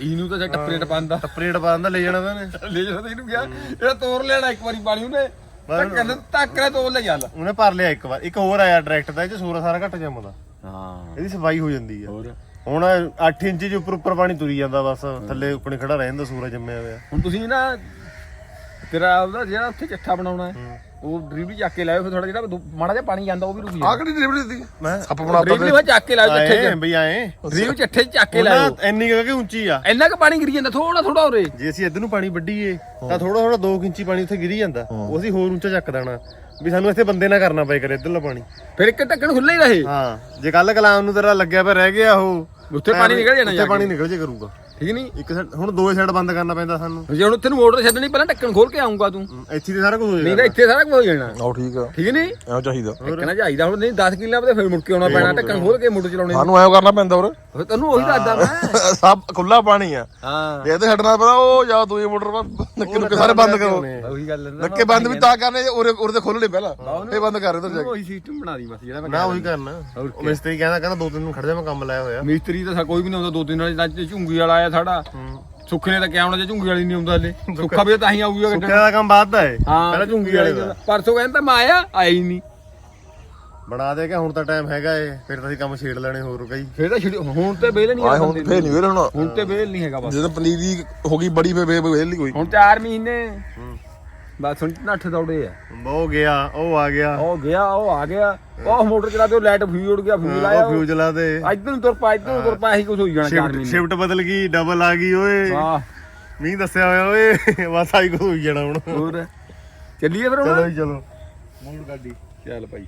ਇਹਨੂੰ ਤਾਂ ਟੱਪਰੇਟ ਪਾਉਂਦਾ ਟੱਪਰੇਟ ਪਾ ਦਿੰਦਾ ਲੈ ਜਾਣਾ ਤਾਂ ਨੇ ਲੈ ਜਾਂਦਾ ਇਹਨੂੰ ਕਿਹਾ। ਇਹਦਾ ਤੋੜ ਲੈਣਾ ਇੱਕ ਵਾਰੀ ਪਾਣੀ ਉਹਨੇ। ਤਾਂ ਕਹਿੰਦਾ ਟੱਕਰੇ ਤੋੜ ਲੈ ਚੱਲ। ਉਹਨੇ ਭਰ ਲਿਆ ਇੱਕ ਵਾਰ। ਇੱਕ ਹੋਰ ਆਇਆ ਡਾਇਰੈਕਟ ਦਾ ਇਹ ਚ ਸੂਰਾ ਸਾਰਾ ਘੱਟ ਜੰਮਦਾ। ਹਾਂ। ਇਹਦੀ ਸਫ਼ਾਈ ਹੋ ਜਾਂਦੀ ਆ। ਹੋਰ? ਹੁਣ 8 ਇੰਚ ਦੇ ਉੱਪਰ ਉੱਪਰ ਪਾਣੀ ਤੁਰੀ ਜਾਂਦਾ ਬਸ ਥੱਲੇ ਉੱਪਰ ਖੜਾ ਰਹਿ ਜਾਂਦਾ ਸੂਰਾ ਜੰਮਿਆ ਹੋਇਆ। ਹੁਣ ਤੁਸੀਂ ਨਾ ਤੇਰਾ ਉਹਦਾ ਜਿਹੜਾ ਉੱਥੇ ਚੱਠਾ ਬਣਾਉਣਾ ਹੈ ਉਹ ਡਰੀਵਲੀ ਚੱਕ ਕੇ ਲਾਇਓ ਫਿਰ ਥੋੜਾ ਜਿਹੜਾ ਮਾੜਾ ਜਿਹਾ ਪਾਣੀ ਜਾਂਦਾ ਉਹ ਵੀ ਰੁਕ ਆ ਕਿਹੜੀ ਡਿਲੀਵਰੀ ਦਿੱਤੀ? ਮੈਂ ਸੱਪ ਬਣਾਤਾ ਡਰੀਵਲੀ ਵਿੱਚ ਚੱਕ ਕੇ ਲਾਇਓ ਚੱਠੇ ਚ। ਬਈ ਆਏ। ਡਰੀਵ ਚੱਠੇ ਚ ਚੱਕ ਕੇ ਲਾਇਓ। ਉਹਨਾਂ ਇੰਨੀ ਕੁ ਕਿ ਉੱਚੀ ਆ। ਇੰਨਾ ਕੁ ਪਾਣੀ ਗਿਰੀ ਜਾਂਦਾ ਥੋੜਾ ਥੋੜਾ ਉਰੇ। ਜੇ ਅਸੀਂ ਇੱਧਰ ਨੂੰ ਪਾਣੀ ਵੱਢੀਏ ਤਾਂ ਥੋੜਾ ਥੋੜਾ 2 ਇੰਚੀ ਪਾਣੀ ਉੱਥੇ ਗਿਰੀ ਜਾਂਦਾ। ਉਹ ਅਸੀਂ ਹੋਰ ਉੱਚਾ ਚੱਕ ਦੇਣਾ। ਵੀ ਸਾਨੂੰ ਇੱਥੇ ਬੰਦੇ ਨਾ ਕਰਨਾ ਪਏ ਕਰੇ ਇੱਧਰਲਾ ਪਾਣੀ। ਫਿਰ ਇੱਕ ਢੱਕਣ ਖੁੱਲਾ ਹੀ ਰਹੇ। ਹਾਂ। ਜੇ ਕੱਲ ਕਲਾਮ ਨੂੰ ਤੇਰਾ ਲੱਗਿਆ ਪਿਆ ਰਹਿ ਗਿਆ ਉਹ। ਉੱਥੇ ਪਾਣੀ ਨਿਕਲ ਜਾਣਾ ਜਾ ਉੱਥੇ ਪਾਣੀ ਨਿਕਲ ਜੇ ਕਰੂਗਾ। ਠੀਕ ਨਹੀਂ? ਇੱਕ side- ਹੁਣ ਦੋਏ ਸਾਈਡ ਬੰਦ ਕਰਨਾ ਪੈਂਦਾ ਸਾਨੂੰ। ਜੇ ਹੁਣ ਉੱਥੇ ਨੂੰ ਮੋਟਰ ਛੱਡਣੀ ਪਹਿਲਾਂ ਢੱਕਣ ਖੋਲ ਕੇ ਆਉਂਗਾ ਤੂੰ। ਹਮ, ਇੱਥੇ ਤੇ ਸਾਰਾ ਕੁਝ ਹੋ ਨਹੀਂ ਤਾਂ ਇੱਥੇ ਸਾਰਾ ਕੁਝ ਹੋ ਜਾਣਾ। ਆਹ ਠੀਕ ਆ। ਠੀਕ ਨਹੀਂ? ਐਂ ਚਾਹੀਦਾ। ਢੱਕਣਾ ਚਾਹੀਦਾ। ਹੁਣ ਨਹੀਂ 10 ਕਿੱਲਿਆਂ ਤੇ ਫਿਰ ਮੁੜ ਕੇ ਆਉਣਾ ਪੈਣਾ। ਢੱਕਣ ਖੋਲ ਕੇ ਮੋਟਰ ਚਲਾਉਣੇ ਸਾਨੂੰ ਐਂ ਕਰਨਾ ਪੈਂਦਾ ਉਰੇ ਫਿਰ ਤੈਨੂੰ ਉਹੀ ਦੱਸਦਾ ਮੈਂ। ਸਭ ਖੁੱਲਾ ਪਾਣੀ ਆ। ਹਾਂ। ਜੇ ਇਹਦੇ ਛੱਡਣਾ ਪਤਾ ਉਹ ਜਾ ਦੂਜੀ ਮੋਟਰ ਪਾ ਨੱਕੇ ਨੁੱਕੇ ਸਾਰੇ ਬੰਦ ਕਰੋ। ਉਹੀ ਗੱਲ ਹੈ ਨਾ। ਨੱਕੇ ਬੰਦ ਵੀ ਤਾਂ ਕਰਨੇ ਉਰੇ ਉਰੇ ਤੇ ਖੋਲਣੇ ਪਹਿਲਾਂ। ਇਹ ਬੰਦ ਕਰ ਉਧਰ ਜਾ ਕੇ। ਉਹੀ ਸਿਸਟਮ ਬਣਾ ਦੀ ਬਸ ਜਿਹੜਾ ਮੈਂ ਨਾ ਉਹੀ ਕਰਨਾ। ਮਿਸਤਰੀ ਕਹਿੰਦਾ ਕਹਿੰਦਾ ਦੋ ਤਿੰਨ ਨੂੰ ਖੜ ਜਾ ਮੈਂ ਕੰਮ ਲਾਇਆ ਹੋਇਆ। ਮਿਸਤਰੀ ਤਾਂ ਸਾ ਕੋਈ ਵੀ ਨਹੀਂ ਆਉਂਦਾ ਦੋ ਤਿੰਨ ਵਾਲੇ ਤਾਂ ਝੁੰਗੀ ਵਾਲਾ ਆਇਆ ਸਾਡਾ। ਸੁੱਖ ਨੇ ਤਾਂ ਕਿਹਾ ਹੋਣਾ ਜੇ ਝੁੰਗੀ ਵਾਲੀ ਨਹੀਂ ਆਉਂਦਾ ਹਲੇ। ਸੁੱਖਾ ਵੀ ਤਾਂ ਹੀ ਆਊਗਾ ਸੁੱਕਿਆ ਦਾ ਕੰਮ ਵੱਧਦਾ ਹੈ ਹਾਂ ਪਹਿਲਾਂ ਝੁੰਗੀ ਵਾਲੇ ਦਾ। ਪਰਸੋਂ ਕਹਿੰਦਾ ਮੈਂ ਆਇਆ ਆਈ ਨਹੀਂ। ਬਣਾ ਦੇ ਕਿ ਹੁਣ ਤਾਂ ਟਾਈਮ ਹੈਗਾ ਏ। ਫਿਰ ਤਾਂ ਅਸੀਂ ਕੰਮ ਛੇੜ ਲੈਣੇ ਹੋਰ ਕਈ। ਫਿਰ ਤਾਂ ਛਿੜੀ- ਹੁਣ ਤੇ ਵੇਲ ਨਹੀਂ ਆ ਹੁਣ ਫੇਰ ਨਹੀਂ ਵੇਰ ਹੁਣ। ਹੁਣ ਤੇ ਵੇਲ ਨਹੀਂ ਹੈਗਾ ਬਸ। ਜਦੋਂ ਪਨੀਰੀ ਹੋ ਗਈ ਬੜੀ ਫੇ ਵੇਲ ਨਹੀਂ ਕੋਈ ਹੁਣ 4 ਮਹੀਨੇ। ਬਸ ਹੁਣ ਨੱਠ ਦੌੜੇ ਆ। ਉਹ ਗਿਆ ਉਹ ਆ ਗਿਆ। ਉਹ ਗਿਆ ਉਹ ਆ ਗਿਆ। ਉਹ ਮੋਟਰ ਚਲਾ ਤੇ ਲਾਈਟ ਫਿਊਜ਼ ਉੜ ਗਿਆ ਫਿਊਜ਼ ਲਾਇਆ ਉਹ ਫਿਊਜ਼ ਲਾ ਦੇ ਇੱਧਰ ਨੂੰ ਤੁਰ ਪਾ ਇੱਧਰ ਨੂੰ ਤੁਰ ਪਾ ਇਹੀ ਕੁਝ ਹੋਈ ਜਾਣਾ 4 ਸ਼ਿਫਟ ਮਹੀਨੇ। ਸ਼ਿਫਟ ਬਦਲ ਗਈ ਡਬਲ ਆ ਗਈ ਓਏ। ਵਾਹ। ਮੀਂਹ ਦੱਸਿਆ ਹੋਇਆ ਓਏ। ਬਸ ਆਈ ਕੁਝ ਹੋਈ ਜਾਣਾ ਹੁਣ। ਹੋਰ। ਚੱਲੀਏ ਫਿਰ ਚਲੋ ਹੁਣ ਜੀ ਚਲੋ। ਮੂਡ ਗੱਡੀ। ਚੱਲ ਭਾਈ।